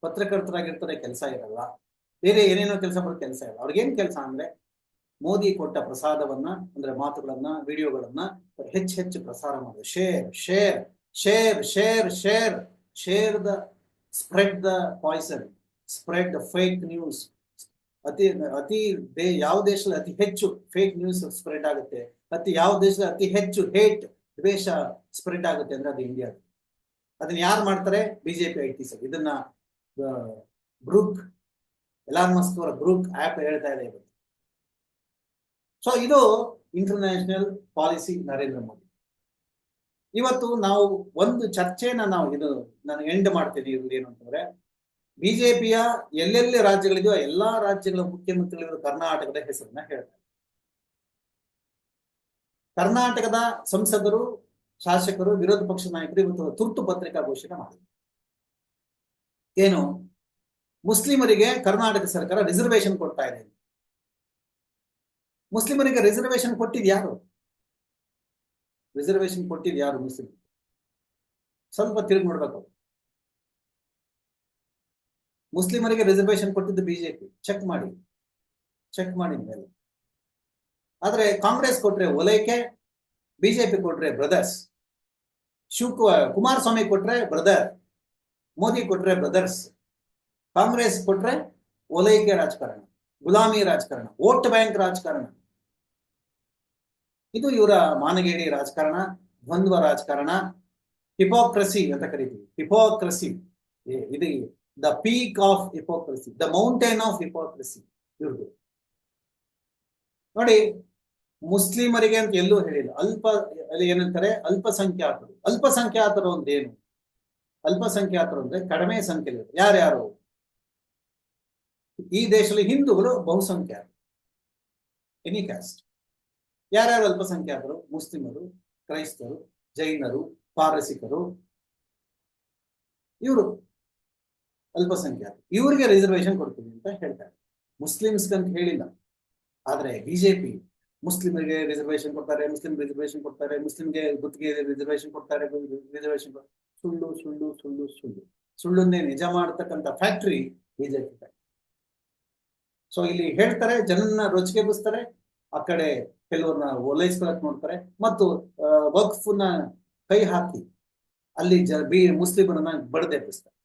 ಪತ್ರಕರ್ತರಾಗಿರ್ತಾರೆ, ಕೆಲಸ ಇರಲ್ಲ. ಬೇರೆ ಏನೇನೋ ಕೆಲಸ ಮಾಡೋ, ಕೆಲಸ ಇರಲ್ಲ. ಅವ್ರಿಗೇನ್ ಕೆಲಸ ಅಂದ್ರೆ ಮೋದಿ ಕೊಟ್ಟ ಪ್ರಸಾದವನ್ನ, ಅಂದ್ರೆ ಮಾತುಗಳನ್ನ, ವಿಡಿಯೋಗಳನ್ನ ಹೆಚ್ಚು ಹೆಚ್ಚು ಪ್ರಸಾರ ಮಾಡೋದು. Share share share share share share the spread the poison, spread the fake news. ಅತಿ ಅತಿ ದೇ ಯಾವ ದೇಶದಲ್ಲಿ ಅತಿ ಹೆಚ್ಚು ಫೇಕ್ ನ್ಯೂಸ್ ಸ್ಪ್ರೆಡ್ ಆಗುತ್ತೆ, ಅತಿ ಯಾವ ದೇಶದಲ್ಲಿ ಅತಿ ಹೆಚ್ಚು ಹೇಟ್ ದ್ವೇಷ ಸ್ಪ್ರೆಡ್ ಆಗುತ್ತೆ ಅಂದ್ರೆ ಅದು ಇಂಡಿಯಾ ಅದನ್ನ ಯಾರು ಮಾಡ್ತಾರೆ? BJP I T sir. ಇದನ್ನ ಬ್ರೂಕ್ ಎಲಾನ್ ಮಸ್ಕ್ ಅವರ ಬ್ರೂಕ್ ಆಪ್ ಹೇಳ್ತಾ ಇದೆ ಇವತ್ತು. ಸೊ ಇದು ಇಂಟರ್ನ್ಯಾಷನಲ್ ಪಾಲಿಸಿ ನರೇಂದ್ರ ಮೋದಿ. ಇವತ್ತು ನಾವು ಒಂದು ಚರ್ಚೆನ ನಾವು ಇದು, ನಾನು ಎಂಡ್ ಮಾಡ್ತೀನಿ ಇದು ಏನು ಅಂತಂದ್ರೆ ಬಿಜೆಪಿಯ ಎಲ್ಲೆಲ್ಲಿ ರಾಜ್ಯಗಳಿದೆಯೋ ಎಲ್ಲಾ ರಾಜ್ಯಗಳ ಮುಖ್ಯಮಂತ್ರಿಗಳು ಕರ್ನಾಟಕದ ಹೆಸರನ್ನ ಹೇಳ್ತಾರೆ. ಕರ್ನಾಟಕದ ಸಂಸದರು, ಶಾಸಕರು, ವಿರೋಧ ಪಕ್ಷ ನಾಯಕರು ಇವತ್ತು ತುರ್ತು ಪತ್ರಿಕಾ ಘೋಷಣೆ ಮಾಡಿದ್ರು. ಏನು? ಮುಸ್ಲಿಮರಿಗೆ ಕರ್ನಾಟಕ ಸರ್ಕಾರ ರಿಸರ್ವೇಶನ್ ಕೊಡ್ತಾ ಇದೆ. ಮುಸ್ಲಿಮರಿಗೆ ರಿಸರ್ವೇಶನ್ ಕೊಟ್ಟಿದ್ ಯಾರು? ರಿಸರ್ವೇಶನ್ ಕೊಟ್ಟಿದ್ ಯಾರು ಮುಸ್ಲಿಂ ಸ್ವಲ್ಪ ತಿರುಗಿ ನೋಡ್ಬೇಕು ಮುಸ್ಲಿಮರಿಗೆ ರಿಸರ್ವೇಶನ್ ಕೊಟ್ಟಿದ್ದು ಬಿಜೆಪಿ ಚೆಕ್ ಮಾಡಿ. ಚೆಕ್ ಮಾಡಿ ಮೇಲೆ ಆದ್ರೆ ಕಾಂಗ್ರೆಸ್ ಕೊಟ್ರೆ ಒಲೈಕೆ ಬಿಜೆಪಿ ಕೊಟ್ರೆ ಬ್ರದರ್ಸ್ ಶಿವ್ ಕುಮಾರಸ್ವಾಮಿ ಕೊಟ್ರೆ ಬ್ರದರ್ ಮೋದಿ ಕೊಟ್ರೆ ಬ್ರದರ್ಸ್ ಕಾಂಗ್ರೆಸ್ ಕೊಟ್ರೆ ಒಲೈಕೆ ರಾಜಕಾರಣ, ಗುಲಾಮಿ ರಾಜಕಾರಣ, ವೋಟ್ ಬ್ಯಾಂಕ್ ರಾಜಕಾರಣ. ಇದು ಇವರ ಮಾನಗೇಡಿ ರಾಜಕಾರಣ, ದ್ವಂದ್ವ ರಾಜಕಾರಣ. ಹಿಪೋಕ್ರಸಿ ಅಂತ ಕರಿತೀವಿ. ಹಿಪೋಕ್ರಸಿ ಇದು the peak of hypocrisy the mountain of ಇವ್ರದ್ದು ನೋಡಿ, ಮುಸ್ಲಿಮರಿಗೆ ಅಂತ ಎಲ್ಲೂ ಹೇಳಿಲ್ಲ. ಅಲ್ಪ ಏನಂತಾರೆ? ಅಲ್ಪಸಂಖ್ಯಾತರು. ಅಲ್ಪಸಂಖ್ಯಾತರು ಅಂದ್ರೆ ಏನು? ಅಲ್ಪಸಂಖ್ಯಾತರು ಅಂದ್ರೆ ಕಡಿಮೆ ಸಂಖ್ಯೆಯಲ್ಲಿ ಯಾರ್ಯಾರು? ಈ ದೇಶದಲ್ಲಿ ಹಿಂದೂಗಳು ಬಹುಸಂಖ್ಯಾತರು. ಎನಿ ಕ್ಯಾಸ್ಟ್ ಯಾರ್ಯಾರು ಅಲ್ಪಸಂಖ್ಯಾತರು? ಮುಸ್ಲಿಮರು, ಕ್ರೈಸ್ತರು, ಜೈನರು, ಪಾರಸಿಕರು. ಇವರು. ಅಲ್ಪಸಂಖ್ಯಾತರು ಇವರಿಗೆ ರಿಸರ್ವೇಶನ್ ಕೊಡ್ತೀವಿ ಅಂತ ಹೇಳ್ತಾರೆ. ಮುಸ್ಲಿಮ್ಸ್ ಅಂತ ಹೇಳಿಲ್ಲ. ಆದ್ರೆ ಬಿಜೆಪಿ ಮುಸ್ಲಿಮರಿಗೆ ರಿಸರ್ವೇಶನ್ ಕೊಡ್ತಾರೆ ಮುಸ್ಲಿಂ ರಿಸರ್ವೇಶನ್ ಕೊಡ್ತಾರೆ ಮುಸ್ಲಿಂಗೆ ಗುತ್ತಿಗೆ ರಿಸರ್ವೇಶನ್ ಕೊಡ್ತಾರೆ ರಿಸರ್ವೇಶನ್ ಸುಳ್ಳು ಸುಳ್ಳು ಸುಳ್ಳು ಸುಳ್ಳು. ಸುಳ್ಳನ್ನೇ ನಿಜ ಮಾಡತಕ್ಕಂತ ಫ್ಯಾಕ್ಟರಿ ಬಿಜೆಪಿ ಸೊ ಇಲ್ಲಿ ಹೇಳ್ತಾರೆ ಜನನ್ನ ರೊಚ್ಚಿಗೆಬ್ಬಿಸ್ತಾರೆ ಆ ಕಡೆ ಕೆಲವ್ರನ್ನ ಓಲೈಸ್ಕೊಳಕ್ ನೋಡ್ತಾರೆ, ಮತ್ತು ವಕ್ಫ್ನ ಕೈ ಹಾಕಿ, ಅಲ್ಲಿ ಜ, ಬಿ, ಮುಸ್ಲಿಮರನ್ನ ಬಡದೆಬ್ಬಿಸ್ತಾರೆ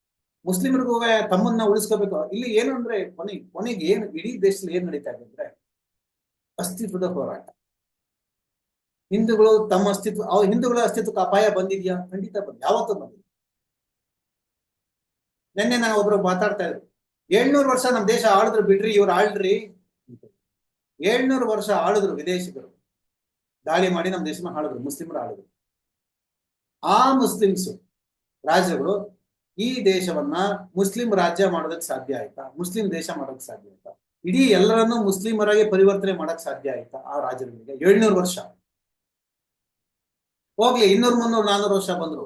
ಮುಸ್ಲಿಮರಿಗೂ ತಮ್ಮನ್ನ ಉಳಿಸ್ಕೋಬೇಕು. ಇಲ್ಲಿ ಏನು ಅಂದ್ರೆ ಕೊನೆ, ಕೊನೆಗೆ ಏನು ಇಡೀ ದೇಶದಲ್ಲಿ ಏನ್ ನಡೀತಾ ಇದೆ ಅಂದ್ರೆ ಅಸ್ತಿತ್ವದ ಹೋರಾಟ. ಹಿಂದೂಗಳು ತಮ್ಮ ಅಸ್ತಿತ್ವ, ಅವ ಹಿಂದೂಗಳ ಅಸ್ತಿತ್ವಕ್ಕೆ ಅಪಾಯ ಬಂದಿದ್ಯಾ? ಖಂಡಿತ ಬಂದ, ಯಾವತ್ತೂ ಬಂದಿಲ್ಲ. ನಿನ್ನೆ ನಾನು ಒಬ್ರು ಮಾತಾಡ್ತಾ ಇದ್ರು ಏಳ್ನೂರು ವರ್ಷ ನಮ್ ದೇಶ ಆಳಿದ್ರು ಬಿಡ್ರಿ, ಇವ್ರು ಆಳ್ರಿ. ಏಳ್ನೂರು ವರ್ಷ ಆಳಿದ್ರು ವಿದೇಶಿಗರು. ದಾಳಿ ಮಾಡಿ ನಮ್ಮ ದೇಶನ ಆಳಿದ್ರು, ಮುಸ್ಲಿಮರು ಆಳಿದ್ರು. ಆ ಮುಸ್ಲಿಮ್ಸ್ ರಾಜ್ಯಗಳು ಈ ದೇಶವನ್ನ ಮುಸ್ಲಿಂ ರಾಜ್ಯ ಮಾಡೋದಕ್ಕೆ ಸಾಧ್ಯ ಆಯ್ತಾ? ಮುಸ್ಲಿಂ ದೇಶ ಮಾಡೋದಕ್ಕೆ ಸಾಧ್ಯ ಆಯ್ತಾ? ಇಡೀ ಎಲ್ಲರನ್ನೂ ಮುಸ್ಲಿಮರಾಗಿ ಪರಿವರ್ತನೆ ಮಾಡಕ್ ಸಾಧ್ಯ ಆಯ್ತಾ ಆ ರಾಜರುಗಳಿಗೆ? ಏಳ್ನೂರು ವರ್ಷ. ಹೋಗ್ಲಿ, ಇನ್ನೂರ್ ಮುನ್ನೂರ್ ನಾನ್ನೂರು ವರ್ಷ ಬಂದ್ರು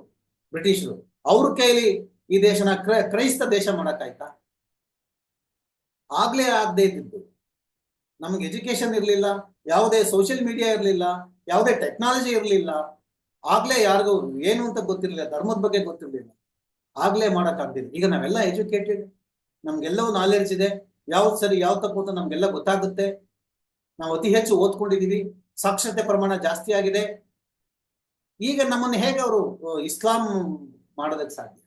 ಬ್ರಿಟಿಷರು. ಅವ್ರ ಕೈಲಿ ಈ ದೇಶನ ಕ್ರೈ, ಕ್ರೈಸ್ತ ದೇಶ ಮಾಡಕ್ಕಾಯ್ತಾ ಆಗ್ಲೇ ಆಗದೇ ಇದ್ದಿದ್ದು. ನಮ್ಗೆ ಎಜುಕೇಶನ್ ಇರ್ಲಿಲ್ಲ, ಯಾವುದೇ ಸೋಷಿಯಲ್ ಮೀಡಿಯಾ ಇರ್ಲಿಲ್ಲ, ಯಾವುದೇ ಟೆಕ್ನಾಲಜಿ ಇರ್ಲಿಲ್ಲ. ಆಗ್ಲೇ ಯಾರಿಗೂ ಏನು ಅಂತ ಗೊತ್ತಿರ್ಲಿಲ್ಲ, ಧರ್ಮದ ಬಗ್ಗೆ ಗೊತ್ತಿರ್ಲಿಲ್ಲ. ಆಗ್ಲೇ ಮಾಡಕ್ ಆಗ್ತಿದೆ. ಈಗ ನಾವೆಲ್ಲ ಎಜುಕೇಟೆಡ್ ನಮ್ಗೆಲ್ಲವೂ ನಾಲೆಡ್ಜ್ ಇದೆ. ಯಾವ್ದು ಸರಿ, ಯಾವ್ದು ತಪ್ಪು ಅಂತ ನಮ್ಗೆಲ್ಲ ಗೊತ್ತಾಗುತ್ತೆ. ನಾವು ಅತಿ ಹೆಚ್ಚು ಓದ್ಕೊಂಡಿದೀವಿ. ಸಾಕ್ಷರತೆ ಪ್ರಮಾಣ ಜಾಸ್ತಿ ಆಗಿದೆ. ಈಗ ನಮ್ಮನ್ನ ಹೇಗೆ ಅವರು ಇಸ್ಲಾಂ ಮಾಡೋದಕ್ಕೆ ಸಾಧ್ಯ?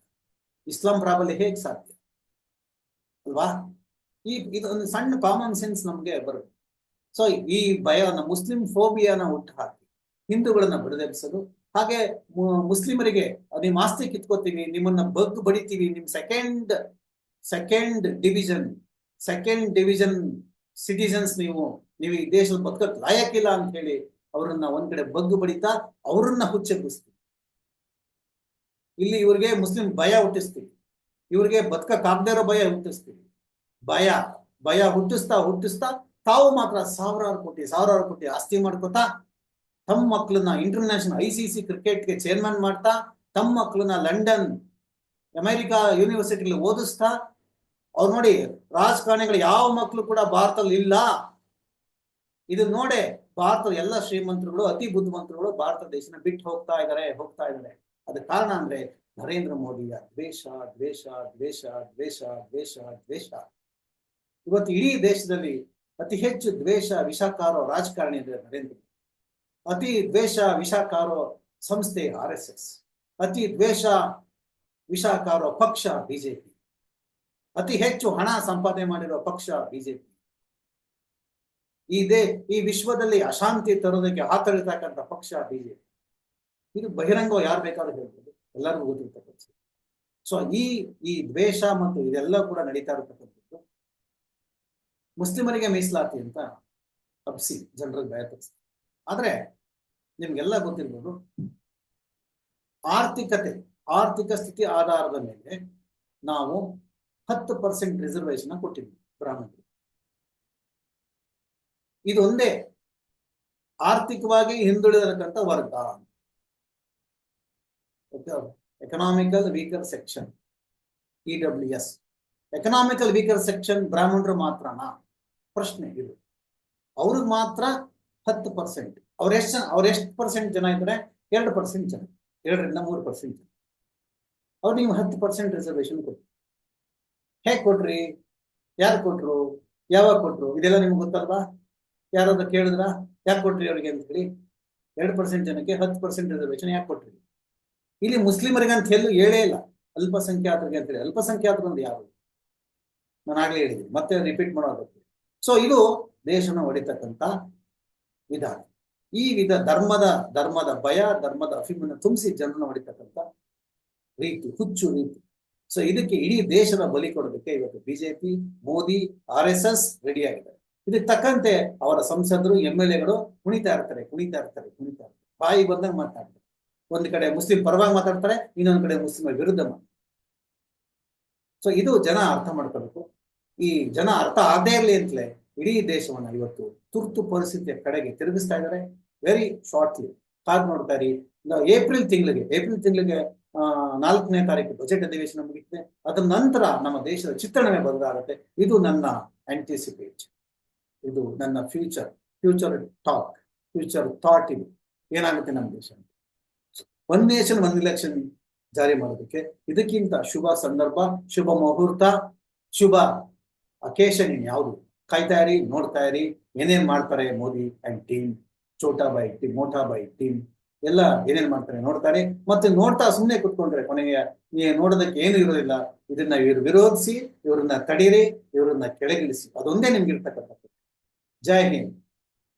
ಇಸ್ಲಾಂ ಪ್ರಾಬಲ್ಯ ಹೇಗೆ ಸಾಧ್ಯ? ಅಲ್ವಾ? ಈ, ಇದೊಂದು ಸಣ್ಣ ಕಾಮನ್ ಸೆನ್ಸ್ ನಮ್ಗೆ ಬರುತ್ತೆ. ಸೊ ಈ ಭಯವನ್ನ ಮುಸ್ಲಿಂ ಫೋಬಿಯಾನ ಹುಟ್ಟು ಹಾಕಿ, ಹಿಂದೂಗಳನ್ನ ಬಡಿದೆಬ್ಸೋದು ಹಾಗೆ ಮುಸ್ಲಿಮರಿಗೆ ನಿಮ್ ಆಸ್ತಿ ಕಿತ್ಕೋತೀವಿ ನಿಮ್ಮನ್ನ ಬಗ್ ಬಡಿತೀವಿ ನಿಮ್ second second division second division citizens ನೀವು ನೀವು ಈ ದೇಶದ ಬದುಕಕ್ ಲಾಯಕ್ಕಿಲ್ಲ ಅಂತ ಹೇಳಿ ಅವರನ್ನ ಒಂದ್ ಕಡೆ ಬಗ್ಗು ಬಡಿತಾ ಅವರನ್ನ ಹುಚ್ಚೆಬ್ಬಿಸ್ತೀವಿ ಇಲ್ಲಿ ಇವ್ರಿಗೆ ಮುಸ್ಲಿಂ ಭಯ ಹುಟ್ಟಿಸ್ತೀವಿ ಇವ್ರಿಗೆ ಬದುಕಕ್ಕಾಗದೇ ಇರೋ ಭಯ ಹುಟ್ಟಿಸ್ತೀವಿ ಭಯ ಭಯ ಹುಟ್ಟಿಸ್ತಾ ಹುಟ್ಟಿಸ್ತಾ ತಾವು ಮಾತ್ರ ಸಾವಿರಾರು ಕೋಟಿ ಸಾವಿರಾರು ಕೋಟಿ ಆಸ್ತಿ ಮಾಡ್ಕೋತಾ ತಮ್ಮ ಮಕ್ಕಳನ್ನ ಇಂಟರ್ನ್ಯಾಷನಲ್ ಐ ಸಿ ಸಿ ಕ್ರಿಕೆಟ್ಗೆ ಚೇರ್ಮನ್ ಮಾಡ್ತಾ, ತಮ್ಮ ಮಕ್ಕಳನ್ನ ಲಂಡನ್, ಅಮೆರಿಕ ಯೂನಿವರ್ಸಿಟಿಲಿ ಓದಿಸ್ತಾ, ಅವ್ರು ನೋಡಿ ರಾಜಕಾರಣಿಗಳು ಯಾವ ಮಕ್ಕಳು ಕೂಡ ಭಾರತದಲ್ಲಿ ಇಲ್ಲ. ಇದು ನೋಡೆ ಭಾರತದ ಎಲ್ಲ ಶ್ರೀಮಂತರುಗಳು, ಅತಿ ಬುದ್ಧಿವಂತರುಗಳು ಭಾರತ ದೇಶನ ಬಿಟ್ಟು ಹೋಗ್ತಾ ಇದಾರೆ ಹೋಗ್ತಾ ಇದಾರೆ. ಅದಕ್ಕೆ ಕಾರಣ ಅಂದ್ರೆ ನರೇಂದ್ರ ಮೋದಿಯ ದ್ವೇಷ ದ್ವೇಷ ದ್ವೇಷ ದ್ವೇಷ ದ್ವೇಷ ದ್ವೇಷ. ಇವತ್ತು ಇಡೀ ದೇಶದಲ್ಲಿ ಅತಿ ಹೆಚ್ಚು ದ್ವೇಷ, ವಿಷಕಾರ ರಾಜಕಾರಣಿ ಇದೆ ನರೇಂದ್ರ ಮೋದಿ. ಅತಿ ದ್ವೇಷ ವಿಷಕಾರೋ ಸಂಸ್ಥೆ ಆರ್ ಎಸ್ ಎಸ್. ಅತಿ ದ್ವೇಷ ವಿಷಕಾರೋ ಪಕ್ಷ ಬಿಜೆಪಿ ಅತಿ ಹೆಚ್ಚು ಹಣ ಸಂಪಾದನೆ ಮಾಡಿರೋ ಪಕ್ಷ ಬಿಜೆಪಿ ಇದೇ ಈ ವಿಶ್ವದಲ್ಲಿ ಅಶಾಂತಿ ತರೋದಕ್ಕೆ ಹಾತೊಳಿತಕ್ಕಂಥ ಪಕ್ಷ ಬಿಜೆಪಿ ಇದು ಬಹಿರಂಗ ಯಾರು ಬೇಕಾದ್ರೂ ಹೇಳ್ಬೋದು. ಎಲ್ಲರೂ ಗೊತ್ತಿರ್ತಕ್ಕಂಥ ಸೊ ಈ ಈ ದ್ವೇಷ ಮತ್ತು ಇದೆಲ್ಲ ಕೂಡ ನಡೀತಾ ಇರತಕ್ಕಂಥದ್ದು ಮುಸ್ಲಿಮರಿಗೆ ಮೀಸಲಾತಿ ಅಂತ ತಪ್ಸಿ ಜನರಿಗೆ ಭಯ ತಪ್ಪಿಸಿ ಆದ್ರೆ ನಿಮ್ಗೆಲ್ಲ ಗೊತ್ತಿರ್ಬೋದು. ಆರ್ಥಿಕತೆ, ಆರ್ಥಿಕ ಸ್ಥಿತಿ ಆಧಾರದ ಮೇಲೆ ನಾವು ಹತ್ತು ಪರ್ಸೆಂಟ್ ರಿಸರ್ವೇಶನ್ ಕೊಟ್ಟಿದ್ವಿ ಬ್ರಾಹ್ಮಣರಿಗೆ. ಇದೊಂದೇ ಆರ್ಥಿಕವಾಗಿ ಹಿಂದುಳಿದಿರತಕ್ಕಂಥ ವರ್ಗ. Economical weaker section E W S economical weaker section ಬ್ರಾಹ್ಮಣರು ಮಾತ್ರನಾ? ಪ್ರಶ್ನೆ ಇದು. ಅವ್ರಿಗೆ ಮಾತ್ರ ಹತ್ತು ಪರ್ಸೆಂಟ್ ಅವ್ರ ಎಷ್ಟು ಜನ ಅವ್ರ ಎಷ್ಟು ಪರ್ಸೆಂಟ್ ಜನ ಇದ್ದಾರೆ? ಎರಡು ಪರ್ಸೆಂಟ್ ಜನ. ಎರಡರಿಂದ ಮೂರು ಪರ್ಸೆಂಟ್ ಜನ. ಅವ್ರು ನೀವು ಹತ್ತು ಪರ್ಸೆಂಟ್ ರಿಸರ್ವೇಶನ್ ಕೊಟ್ರಿ ಹೇಗೆ ಕೊಟ್ರಿ? ಯಾರು ಕೊಟ್ರು? ಯಾವಾಗ ಕೊಟ್ರು? ಇದೆಲ್ಲ ನಿಮ್ಗೆ ಗೊತ್ತಲ್ವಾ? ಯಾರಾದ್ರೂ ಕೇಳಿದ್ರ? ಯಾಕೆ ಕೊಟ್ರಿ ಅವ್ರಿಗೆ ಅಂತ ಹೇಳಿ. ಎರಡು ಪರ್ಸೆಂಟ್ ಜನಕ್ಕೆ ಹತ್ತು ಪರ್ಸೆಂಟ್ ರಿಸರ್ವೇಶನ್ ಯಾಕೆ ಕೊಟ್ರಿ? ಇಲ್ಲಿ ಮುಸ್ಲಿಮರಿಗೆ ಅಂತ ಹೇಳಿ ಹೇಳೇ ಇಲ್ಲ. ಅಲ್ಪಸಂಖ್ಯಾತರಿಗೆ ಅಂತ ಹೇಳಿ. ಅಲ್ಪಸಂಖ್ಯಾತರು ಅಂದ್ರೆ ಯಾರು? ನಾನು ಆಗ್ಲೇ ಹೇಳಿದ್ದೀನಿ. ಮತ್ತೆ ರಿಪೀಟ್ ಮಾಡೋದಕ್ಕೆ. ಸೊ ಇದು ದೇಶನ ಹೊಡಿತಕ್ಕಂತ ವಿಧಾನ. ಈ ವಿಧ ಧರ್ಮದ ಧರ್ಮದ ಭಯ, ಧರ್ಮದ ಅಭಿಮಾನ ತುಂಬಿಸಿ ಜನರನ್ನು ಹೊಡಿತಕ್ಕಂಥ ರೀತಿ, ಹುಚ್ಚು ರೀತಿ. ಸೊ ಇದಕ್ಕೆ ಇಡೀ ದೇಶದ ಬಲಿ ಕೊಡೋದಕ್ಕೆ ಇವತ್ತು BJP Modi R S S ready ಆಗಿದ್ದಾರೆ. ಇದಕ್ಕೆ ತಕ್ಕಂತೆ ಅವರ ಸಂಸದರು ಎಂ ಎಲ್ ಎಗಳು ಕುಣಿತಾ ಇರ್ತಾರೆ ಕುಣಿತಾ ಇರ್ತಾರೆ ಕುಣಿತಾ ಇರ್ತಾರೆ. ಬಾಯಿ ಬಂದಂಗೆ ಮಾತಾಡ್ತಾರೆ. ಒಂದು ಕಡೆ ಮುಸ್ಲಿಂ ಪರವಾಗಿ ಮಾತಾಡ್ತಾರೆ, ಇನ್ನೊಂದ್ ಕಡೆ ಮುಸ್ಲಿಂ ವಿರುದ್ಧ ಮಾತಾಡ್ತಾರೆ. ಸೊ ಇದು ಜನ ಅರ್ಥ ಮಾಡ್ಕೋಬೇಕು. ಈ ಜನ ಅರ್ಥ ಆಗದೇ ಇರಲಿ ಅಂತಲೇ ಇಡೀ ದೇಶವನ್ನ ಇವತ್ತು ತುರ್ತು ಪರಿಸ್ಥಿತಿಯ ಕಡೆಗೆ ತಿರುಗಿಸ್ತಾ ಇದ್ದಾರೆ. ವೆರಿ ಶಾರ್ಟ್ಲಿ ಕಾದ್ ನೋಡ್ತಾ ಇರಿ. ಇನ್ನು ಏಪ್ರಿಲ್ ತಿಂಗಳಿಗೆ ಏಪ್ರಿಲ್ ತಿಂಗಳಿಗೆ ನಾಲ್ಕನೇ ತಾರೀಕು ಬಜೆಟ್ ಅಧಿವೇಶನ ಮುಗಿಯುತ್ತೆ ಅದರ ನಂತರ ನಮ್ಮ ದೇಶದ ಚಿತ್ರಣವೇ ಬದಲಾಗುತ್ತೆ. ಇದು ನನ್ನ ಆಂಟಿಸಿಪೇಟ್ ಇದು ನನ್ನ future future talk future thought ಇದು. ಏನಾಗುತ್ತೆ ನಮ್ಮ ದೇಶ ಒಂದ್ ನೇಷನ್ ಒನ್ ಇಲೆಕ್ಷನ್ ಜಾರಿ ಮಾಡೋದಕ್ಕೆ ಇದಕ್ಕಿಂತ ಶುಭ ಸಂದರ್ಭ, ಶುಭ ಮುಹೂರ್ತ, ಶುಭ ಅಕೇಶನ್ ಯಾವುದು? ಕಾಯ್ತಾ ಇರಿ, ನೋಡ್ತಾ ಇರಿ, ಏನೇನ್ ಮಾಡ್ತಾರೆ Modi and team Chota Bhai team Mota Bhai team ಎಲ್ಲ ಏನೇನ್ ಮಾಡ್ತಾರೆ ನೋಡ್ತಾರೆ. ಮತ್ತೆ ನೋಡ್ತಾ ಸುಮ್ಮನೆ ಕುತ್ಕೊಂಡ್ರೆ ಕೊನೆಗೆ ನೀ ನೋಡೋದಕ್ಕೆ ಏನು ಇರೋದಿಲ್ಲ. ಇದನ್ನ ಇವ್ರು ವಿರೋಧಿಸಿ, ಇವ್ರನ್ನ ತಡೀರಿ ಇವ್ರನ್ನ ಕೆಳಗಿಳಿಸಿ. ಅದೊಂದೇ ನಿಮ್ಗೆ ಇರ್ತಕ್ಕಂಥದ್ದು ಜೈ ಹಿಂದ್.